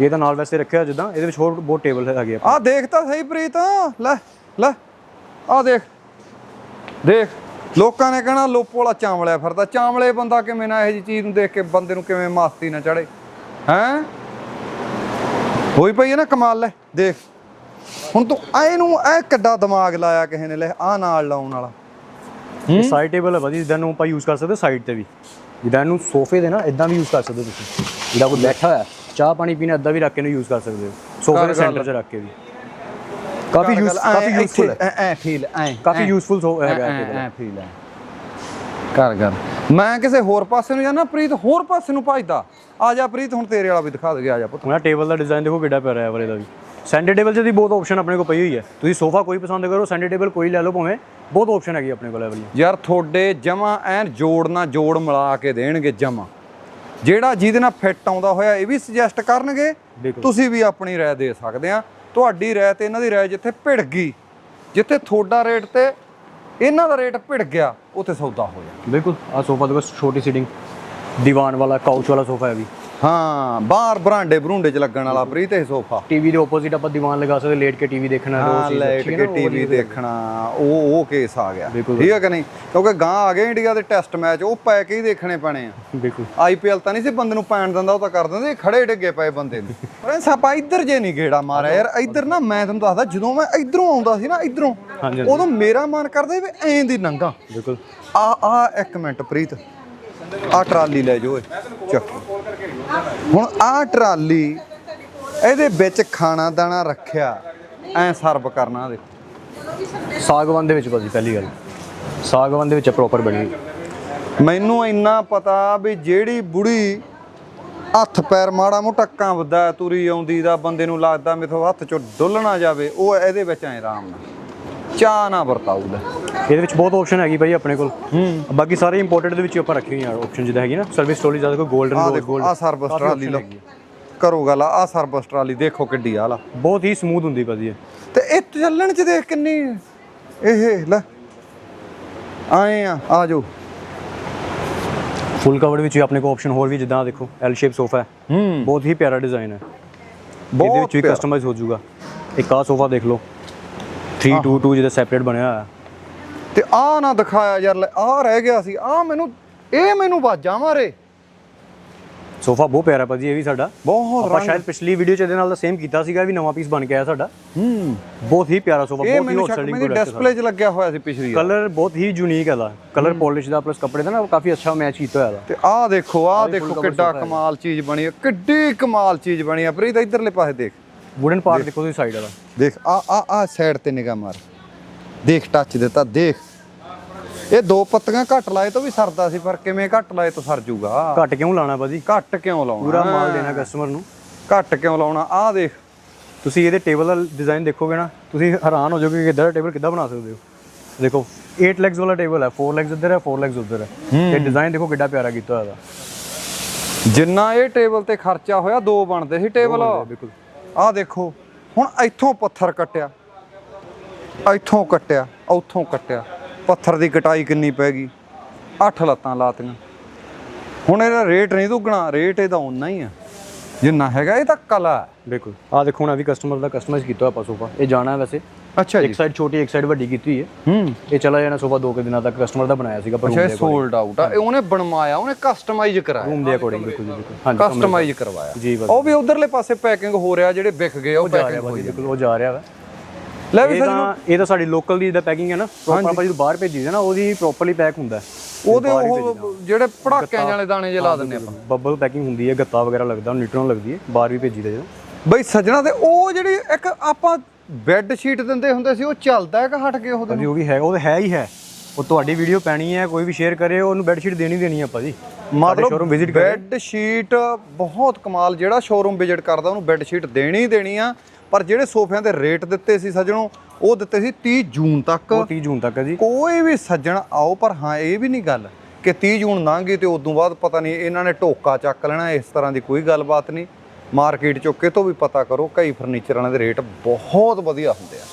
ਇਹ ਤਾਂ ਨਾਲ ਵੈਸੇ ਰੱਖਿਆ ਜਿੱਦਾਂ ਇਹਦੇ ਵਿੱਚ ਹੋਰ ਬਹੁਤ ਟੇਬਲ ਹੈਗੇ ਆ। ਆ ਦੇਖ ਤਾਂ ਸਹੀ ਪ੍ਰੀਤ ਲੈ ਲੈ ਆ ਦੇਖ ਦੇਖ। ਲੋਕਾਂ ਨੇ ਕਹਿਣਾ ਲੋਪੋ ਵਾਲਾ ਚਾਂਵਲਿਆ ਫਿਰਦਾ। ਚਾਂਵਲੇ ਬੰਦਾ ਕਿਵੇਂ ਨਾ ਇਹੋ ਜੀ ਚੀਜ਼ ਨੂੰ ਦੇਖ ਕੇ ਬੰਦੇ ਨੂੰ ਕਿਵੇਂ ਮਸਤੀ ਨਾ ਚੜੇ ਹੈਂ? ਹੋਈ ਪਈ ਹੈ ਨਾ ਕਮਾਲ ਲੈ ਦੇਖ। ਹੁਣ ਤੂੰ ਐ ਨੂੰ ਐ ਕਿੱਡਾ ਦਿਮਾਗ ਲਾਇਆ ਕਿਸੇ ਨੇ ਲੈ ਆ ਨਾਲ ਲਾਉਣ ਵਾਲਾ। ਇਹ ਸਾਈਡ ਟੇਬਲ ਹੈ ਭਾਜੀ ਜਿੱਦਾਂ ਨੂੰ ਆਪਾਂ ਯੂਜ਼ ਕਰ ਸਕਦੇ ਸਾਈਡ ਤੇ ਵੀ। ਜਿੱਦਾਂ ਇਹਨੂੰ ਸੋਫੇ ਦੇ ਨਾ ਇਦਾਂ ਵੀ ਯੂਜ਼ ਕਰ ਸਕਦੇ ਤੁਸੀਂ। ਜਿਹੜਾ ਕੋਈ ਬੈਠਾ ਹੋਇਆ ਚਾਹ ਪਾਣੀ ਪੀਣਾ ਇਦਾਂ ਵੀ ਰੱਖ ਕੇ ਇਹਨੂੰ ਯੂਜ਼ ਕਰ ਸਕਦੇ ਹੋ। ਸੋਫੇ ਦੇ ਸੈਂਟਰ 'ਚ ਰੱਖ ਕੇ ਵੀ। ਕਾਫੀ ਯੂਜ਼ ਕਾਫੀ ਯੂਜ਼ਫੁਲ ਹੈ। ਐ ਫੀਲ ਐ ਕਾਫੀ ਯੂਜ਼ਫੁਲ ਹੈਗਾ। ਐ ਫੀਲ ਹੈ। ਕਰ ਕਰ। ਮੈਂ ਕਿਸੇ ਹੋਰ ਪਾਸੇ ਨੂੰ ਜਾਣਾ ਪ੍ਰੀਤ ਹੋਰ ਪਾਸੇ ਨੂੰ ਭਜਦਾ। ਆ ਜਾ ਪ੍ਰੀਤ ਹੁਣ ਤੇਰੇ ਵਾਲਾ ਵੀ ਦਿਖਾ ਦੇ ਆ ਜਾ ਪੁੱਤ। ਹੁਣ ਟੇਬਲ ਦਾ ਡਿਜ਼ਾਈਨ ਦੇਖੋ ਕਿੱਡਾ ਪਿਆਰਾ ਹੈ ਵਾਲੇ ਦਾ ਵੀ। ਸੈਂਟਰ ਟੇਬਲ 'ਚ ਦੀ ਬਹੁਤ ਆਪਸ਼ਨ ਆਪਣੇ ਕੋਲ ਪਈ ਹੋਈ ਹੈ। ਤੁਸੀਂ ਸੋਫਾ ਕੋਈ ਪਸੰਦ ਕਰੋ ਸੈਂਟਰ ਟੇਬਲ ਕੋਈ ਲੈ ਲਓ ਭਾਵੇਂ ਬਹੁਤ ਆਪਸ਼ਨ ਹੈਗੀ ਆਪਣੇ ਕੋਲ ਵਾਲੀ ਯਾਰ ਤੁਹਾਡੇ ਜਮਾ ਐਨ ਜੋੜ ਨਾਲ ਜੋੜ ਮਿਲਾ ਕੇ ਦੇਣਗੇ ਜਮਾ। ਜਿਹੜਾ ਜਿਹਦੇ ਨਾਲ ਫਿੱਟ ਆਉਂਦਾ ਹੋਇਆ ਇਹ ਵੀ ਸੁਜੈਸਟ ਕਰਨਗੇ। ਤੁਸੀਂ ਵੀ ਆਪਣੀ ਰਾਏ ਦੇ ਸਕਦੇ ਆ। ਤੁਹਾਡੀ ਰਾਏ ਤੇ ਇਹਨਾਂ ਦੀ ਰਾਏ ਜਿੱਥੇ ਭਿੜ ਗਈ, ਜਿੱਥੇ ਤੁਹਾਡਾ ਰੇਟ ਤੇ ਇਹਨਾਂ ਦਾ ਰੇਟ ਭਿੜ ਗਿਆ, ਉੱਥੇ ਸੌਦਾ ਹੋ ਗਿਆ। ਬਿਲਕੁਲ ਆ ਸੋਫਾ ਦੇਖੋ, ਛੋਟੀ ਸੀਟਿੰਗ ਦੀਵਾਨ ਵਾਲਾ ਕਾਊਚ ਵਾਲਾ ਸੋਫਾ ਹੈ ਵੀ। ਹਾਂ ਬਾਹਰ ਬਰਾਂਡੇ ਬਰੂੰਡੇ 'ਚ ਲੱਗਣ ਵਾਲਾ ਪ੍ਰੀਤ ਇਹ ਸੋਫਾ। ਟੀਵੀ ਦੇ ਆਪੋਜ਼ਿਟ ਆਪਾਂ ਦੀਵਾਨ ਲਗਾ ਸਕਦੇ ਲੇਟ ਕੇ ਟੀਵੀ ਦੇਖਣਾ ਹਾਂ ਲਾਈਟ ਕੇ ਟੀਵੀ ਦੇਖਣਾ ਉਹ ਉਹ ਕੇਸ ਆ ਗਿਆ। ਠੀਕ ਹੈ ਕਿ ਨਹੀਂ? ਕਿਉਂਕਿ ਗਾਂ ਆ ਗਏ ਇੰਡੀਆ ਦੇ ਟੈਸਟ ਮੈਚ ਉਹ ਪੈ ਕੇ ਹੀ ਦੇਖਣੇ ਪੈਣੇ ਆ। ਬਿਲਕੁਲ। ਆਈਪੀਐਲ ਤਾਂ ਨਹੀਂ ਸੀ ਬੰਦੇ ਨੂੰ ਪੈਣ ਦਿੰਦਾ ਉਹ ਤਾਂ ਕਰ ਦਿੰਦੇ ਖੜੇ ਡਿੱਗੇ ਪਏ ਬੰਦੇ ਨੂੰ। ਪਰ ਸਾਪਾ ਇੱਧਰ ਜੇ ਨਹੀਂ ਗੇੜਾ ਮਾਰਿਆ। ਯਾਰ ਇੱਧਰ ਨਾ ਮੈਂ ਤੁਹਾਨੂੰ ਦੱਸਦਾ ਜਦੋਂ ਮੈਂ ਇੱਧਰੋਂ ਆਉਂਦਾ ਸੀ ਨਾ ਇੱਧਰੋਂ। ਉਦੋਂ ਮੇਰਾ ਮਨ ਕਰਦਾ ਵੀ ਐਂ ਦੀ ਨੰਗਾ। ਬਿਲਕੁਲ। ਆ ਆ ਇੱਕ ਮਿੰਟ ਪ੍ਰੀਤ ਆ ਟਰਾਲੀ ਲੈ ਜਾਓ ਚੱਕ। ਹੁਣ ਆ ਟਰਾਲੀ ਇਹਦੇ ਵਿੱਚ ਖਾਣਾ ਦਾਣਾ ਰੱਖਿਆ ਐ ਸਰਵ ਕਰਨਾ ਦੇ ਸਾਗਵਾਨ ਦੇ ਵਿੱਚ ਭਾਜੀ ਪਹਿਲੀ ਗੱਲ। ਸਾਗਵਾਨ ਦੇ ਵਿੱਚ ਪ੍ਰੋਪਰ ਬਣੀ। ਮੈਨੂੰ ਇੰਨਾ ਪਤਾ ਵੀ ਜਿਹੜੀ ਬੁੜੀ ਹੱਥ ਪੈਰ ਮਾੜਾ ਮੋਟਾ ਕੰਬਦਾ ਤੁਰੀ ਆਉਂਦੀ ਦਾ ਬੰਦੇ ਨੂੰ ਲੱਗਦਾ ਮੇਥੋਂ ਹੱਥ ਚੋਂ ਡੁੱਲ ਨਾ ਜਾਵੇ ਉਹ ਇਹਦੇ ਵਿੱਚ ਐ ਆਰਾਮ ਨਾਲ। ਚਾਹ ਨਾ ਵਰਤਾਊਗਾ। ਇਹਦੇ ਵਿੱਚ ਬਹੁਤ ਆਪਸ਼ਨ ਹੈਗੀ ਭਾਈ ਆਪਣੇ ਕੋਲ। ਬਾਕੀ ਸਾਰੇ ਇੰਪੋਰਟਡ ਦੇ ਵਿੱਚ ਹੀ ਆਪਾਂ ਰੱਖੀ ਹੋਈਆਂ ਆਪਸ਼ਨ ਜਿੱਦਾਂ ਹੈਗੀ ਨਾ ਸਰਵਿਸ ਸਟੋਰੀ ਜ਼ਿਆਦਾ ਕੋਈ 골ਡਨ ਆ ਗੋਲਡ ਦੇਖੋ ਆ ਸਰਵਿਸ ਟਰਾਲੀ ਲਓ। ਕਰੋ ਗੱਲ ਆ ਸਰਵਿਸ ਟਰਾਲੀ ਦੇਖੋ ਕਿੱਡੀ ਆਲਾ ਬਹੁਤ ਹੀ ਸਮੂਥ ਹੁੰਦੀ ਭਾਜੀ ਇਹ। ਤੇ ਇਹ ਚੱਲਣ ਚ ਦੇਖ ਕਿੰਨੀ ਇਹ ਲੈ। ਆਏ ਆ ਆ ਜਾਓ। ਫੁੱਲ ਕਵਰ ਵਿੱਚ ਵੀ ਆਪਣੇ ਕੋਲ ਆਪਸ਼ਨ ਹੋਰ ਵੀ ਜਿੱਦਾਂ ਦੇਖੋ ਐਲ ਸ਼ੇਪ ਸੋਫਾ ਹੈ। ਹੂੰ। ਬਹੁਤ ਹੀ ਪਿਆਰਾ ਡਿਜ਼ਾਈਨ ਹੈ। ਇਹਦੇ ਬਹੁਤ ਵਿੱਚ ਵੀ। ਕਸਟਮਾਈਜ਼ ਹੋ ਜਾਊਗਾ। ਇੱਕ ਆਹ ਸੋਫਾ ਦੇਖ ਲਓ। 322 ਜਿਹਦਾ ਸੈਪਰੇਟ ਬਣਿਆ ਹੋਇਆ। ਤੇ ਆ ਨਾ ਦਿਖਾਇਆ ਯਾਰ ਲੈ ਆ ਰਹਿ ਗਿਆ ਸੀ ਆ ਮੈਨੂੰ ਇਹ ਮੈਨੂੰ ਬਾਜਾਂ ਮਾਰੇ। ਸੋਫਾ ਬਹੁਤ ਪਿਆਰਾ ਭਾਜੀ ਇਹ ਵੀ ਸਾਡਾ। ਬਹੁਤ ਆਪਾਂ ਸ਼ਾਇਦ ਪਿਛਲੀ ਵੀਡੀਓ ਚ ਇਹਦੇ ਨਾਲ ਦਾ ਸੇਮ ਕੀਤਾ ਸੀਗਾ ਵੀ ਨਵਾਂ ਪੀਸ ਬਣ ਕੇ ਆਇਆ ਸਾਡਾ। ਹੂੰ। ਬਹੁਤ ਹੀ ਪਿਆਰਾ ਸੋਫਾ ਬਹੁਤ ਹੀ ਮੇਰੀ ਪ੍ਰੋਡਕਟ ਡਿਸਪਲੇ 'ਚ ਲੱਗਿਆ ਹੋਇਆ ਸੀ ਪਿਛਲੀ ਕਲਰ ਬਹੁਤ ਹੀ ਯੂਨੀਕ ਹੈ ਦਾ ਕਲਰ ਪਾਲਿਸ਼ ਦਾ ਪਲੱਸ ਕੱਪੜੇ ਦਾ ਨਾ ਕਾਫੀ ਅੱਛਾ ਮੈਚ ਕੀਤਾ ਹੋਇਆ ਦਾ ਤੇ ਆਹ ਦੇਖੋ ਆਹ ਆਹ ਦੇਖੋ ਕਿੱਡਾ ਹੈ। ਕਮਾਲ ਚੀਜ਼ ਬਣੀ ਹੈ ਕਿੱਡੀ ਕਮਾਲ ਚੀਜ਼ ਬਣੀ ਹੈ। ਪ੍ਰੀਤ ਇਧਰਲੇ ਪਾਸੇ ਦੇਖ। ਵੁਡਨ ਪਾਰਟ ਦੇਖੋ। ਤੁਸੀਂ ਸਾਈਡ ਵਾਲਾ। ਦੇਖ ਆ ਆ ਆ ਸਾਈਡ ਤੇ ਨਿਗਾਹ ਮਾਰ। ਦੇਖ ਟੱਚ ਦਿੱਤਾ ਦੇਖ। ਇਹ ਦੋ ਪੱਤੀਆਂ ਘੱਟ ਲਾਏ ਤੋਂ ਵੀ ਸਰਦਾ ਸੀ ਪਰ ਕਿਵੇਂ ਘੱਟ ਲਾਏ ਤੋਂ ਸਰ ਜੂਗਾ? ਘੱਟ ਕਿਉਂ ਲਾਣਾ ਭਾਜੀ? ਘੱਟ ਕਿਉਂ ਲਾਉਣਾ? ਪੂਰਾ ਮਾਲ ਦੇਣਾ ਕਸਟਮਰ ਨੂੰ। ਘੱਟ ਕਿਉਂ ਲਾਉਣਾ? ਆਹ ਦੇਖ। ਤੁਸੀਂ ਇਹਦੇ ਟੇਬਲ ਦਾ ਡਿਜ਼ਾਈਨ ਦੇਖੋਗੇ ਨਾ ਤੁਸੀਂ ਹੈਰਾਨ ਹੋ ਜਾਓਗੇ ਕਿ ਇਦਾਂ ਦਾ ਟੇਬਲ ਕਿੱਦਾਂ ਬਣਾ ਸਕਦੇ ਹੋ। ਦੇਖੋ 8 ਲੈਗਸ ਵਾਲਾ ਟੇਬਲ ਹੈ 4 ਲੈਗਸ ਇੱਧਰ ਹੈ 4 ਲੈਗਸ ਉੱਧਰ ਹੈ। ਤੇ ਡਿਜ਼ਾਈਨ ਦੇਖੋ ਕਿੱਡਾ ਪਿਆਰਾ ਕੀਤਾ ਹੋਇਆ ਜਿੰਨਾ ਇਹ ਟੇਬਲ ਤੇ ਖਰਚਾ ਹੋਇਆ ਦੋ ਬਣਦੇ ਸੀ ਟੇਬਲ ਬਿਲਕੁਲ। ਆਹ ਦੇਖੋ ਹੁਣ ਇੱਥੋਂ ਪੱਥਰ ਕੱਟਿਆ। ਇੱਥੋਂ ਕੱਟਿਆ ਉੱਥੋਂ ਕੱਟਿਆ। ਪੱਥਰ ਦੀ ਕਟਾਈ ਕਿੰਨੀ ਪੈ ਗਈ? ਅੱਠ ਲੱਤਾਂ ਲਾਤੀਆਂ। ਹੁਣ ਇਹਦਾ ਰੇਟ ਨਹੀਂ ਦੁੱਗਣਾ ਰੇਟ ਇਹਦਾ ਉਨਾ ਹੀ ਆ। ਜਿੰਨਾ ਹੈਗਾ ਇਹ ਤਾਂ ਕਲਾ ਹੈ। ਬਿਲਕੁਲ। ਆ ਦੇਖੋ ਹੁਣ ਆ ਵੀ ਕਸਟਮਰ ਦਾ ਕਸਟਮਾਈਜ਼ ਕੀਤਾ ਹੋਇਆ ਆਪਾਂ ਸੋਫਾ। ਇਹ ਜਾਣਾ ਹੈ ਵੈਸੇ। ਅੱਛਾ ਇੱਕ ਸਾਈਡ ਛੋਟੀ ਇੱਕ ਸਾਈਡ ਵੱਡੀ ਕੀਤੀ ਹੈ। ਹੂੰ। ਇਹ ਚਲਾ ਜਾਣਾ ਸੋਫਾ ਦੋ ਕੁ ਦਿਨਾਂ ਤੱਕ ਕਸਟਮਰ ਦਾ ਬਣਾਇਆ ਸੀਗਾ ਪਰ ਅੱਛਾ ਇਹ ਸੋਲਡ ਆਊਟ ਆ। ਇਹ ਉਹਨੇ ਬਣਵਾਇਆ ਉਹਨੇ ਕਸਟਮਾਈਜ਼ ਕਰਾਇਆ। ਰੂਮ ਦੇ ਅਕੋਰਡਿੰਗ ਬਿਲਕੁਲ ਜੀ ਬਿਲਕੁਲ। ਹਾਂਜੀ ਕਸਟਮਾਈਜ਼ ਕਰਵਾਇਆ। ਜੀ ਉਹ ਵੀ ਉਧਰਲੇ ਪਾਸੇ ਪੈਕਿੰਗ ਹੋ ਰਿਹਾ ਜਿਹੜੇ ਵਿਕ ਗਏ ਉਹ ਜਾ ਰਿਹਾ ਪੈਕਿੰਗ ਭਾਜੀ ਹੋਈ ਬਿਲਕੁਲ ਉਹ ਜਾ ਰਿਹਾ ਵਾ। ਲੈ ਵੀ ਇਹ ਤਾਂ ਇਹ ਤਾਂ ਸਾਡੀ ਲੋਕਲ ਦੀ ਜਿੱਦਾਂ ਪੈਕਿੰਗ ਹੈ ਨਾ ਪ੍ਰੋਪਰ ਆਪਾਂ ਜਦੋਂ ਬਾਹਰ ਭੇਜੀ ਨਾ ਉਹਦੀ ਪ੍ਰੋਪਰਲੀ ਪੈਕ ਹੁੰਦਾ। ਹੈ ਉਹਦੇ ਉਹ ਜਿਹੜੇ ਪੜਾਕਿਆਂ ਵਾਲੇ ਦਾਣੇ ਜੇ ਲਾ ਦਿੰਦੇ ਆਪਾਂ। ਬੱਬਲ ਪੈਕਿੰਗ ਹੁੰਦੀ ਹੈ ਗੱਤਾ ਵਗੈਰਾ ਲੱਗਦਾ ਨਿਊਟਰਲ ਲੱਗਦੀ ਹੈ ਬਾਹਰ ਵੀ ਭੇਜੀ ਦਾ ਜਦੋਂ ਬਈ ਸੱਜਣਾ ਤੇ ਉਹ ਜਿਹੜੀ ਇੱਕ ਆਪਾਂ ਬੈੱਡ ਸ਼ੀਟ ਦਿੰਦੇ ਹੁੰਦੇ ਸੀ ਉਹ ਚੱਲਦਾ ਹੈ ਕਿ ਹਟ ਗਏ ਉਹਦੇ ਭਾਜੀ ਉਹ ਵੀ ਹੈ ਉਹ ਹੈ ਹੀ ਹੈ। ਉਹ ਤੁਹਾਡੀ ਵੀਡੀਓ ਪੈਣੀ ਹੈ ਕੋਈ ਵੀ ਸ਼ੇਅਰ ਕਰੇ ਉਹਨੂੰ ਬੈੱਡ ਸ਼ੀਟ ਦੇਣੀ ਦੇਣੀ ਹੈ ਆਪਾਂ ਜੀ। ਮਤਲਬ ਸ਼ੋਰੂਮ ਵਿਜ਼ਿਟ ਕਰੇ। ਬੈੱਡ ਸ਼ੀਟ ਬਹੁਤ ਕਮਾਲ ਜਿਹੜਾ ਸ਼ੋਰੂਮ ਵਿਜ਼ਿਟ ਕਰਦਾ ਉਹਨੂੰ ਬੈੱਡ ਸ਼ੀਟ ਦੇਣੀ ਹੀ ਦੇਣੀ ਆ। ਪਰ ਜਿਹੜੇ ਸੋਫਿਆਂ ਦੇ ਰੇਟ ਦਿੱਤੇ ਸੀ ਸੱਜਣੋ ਉਹ ਦਿੱਤੇ ਸੀ 30 ਜੂਨ ਤੱਕ। ਉਹ 30 ਜੂਨ ਤੱਕ ਹੈ ਜੀ। ਕੋਈ ਵੀ ਸੱਜਣ ਆਓ ਪਰ ਹਾਂ ਇਹ ਵੀ ਨਹੀਂ ਗੱਲ ਕਿ 30 ਜੂਨ ਲੰਘ ਤੇ ਉਦੋਂ ਬਾਅਦ ਪਤਾ ਨਹੀਂ ਇਹਨਾਂ ਨੇ ਢੋਕਾ ਚੱਕ ਲੈਣਾ ਇਸ ਤਰ੍ਹਾਂ ਦੀ ਕੋਈ ਗੱਲਬਾਤ ਨਹੀਂ। ਮਾਰਕੀਟ ਚੋਂ ਕਿਤੋਂ ਵੀ ਪਤਾ ਕਰੋ ਕਈ ਫਰਨੀਚਰਾਂ ਦੇ ਰੇਟ ਬਹੁਤ ਵਧੀਆ ਹੁੰਦੇ ਆ।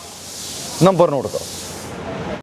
ਨੰਬਰ ਨੋਟ ਕਰੋ।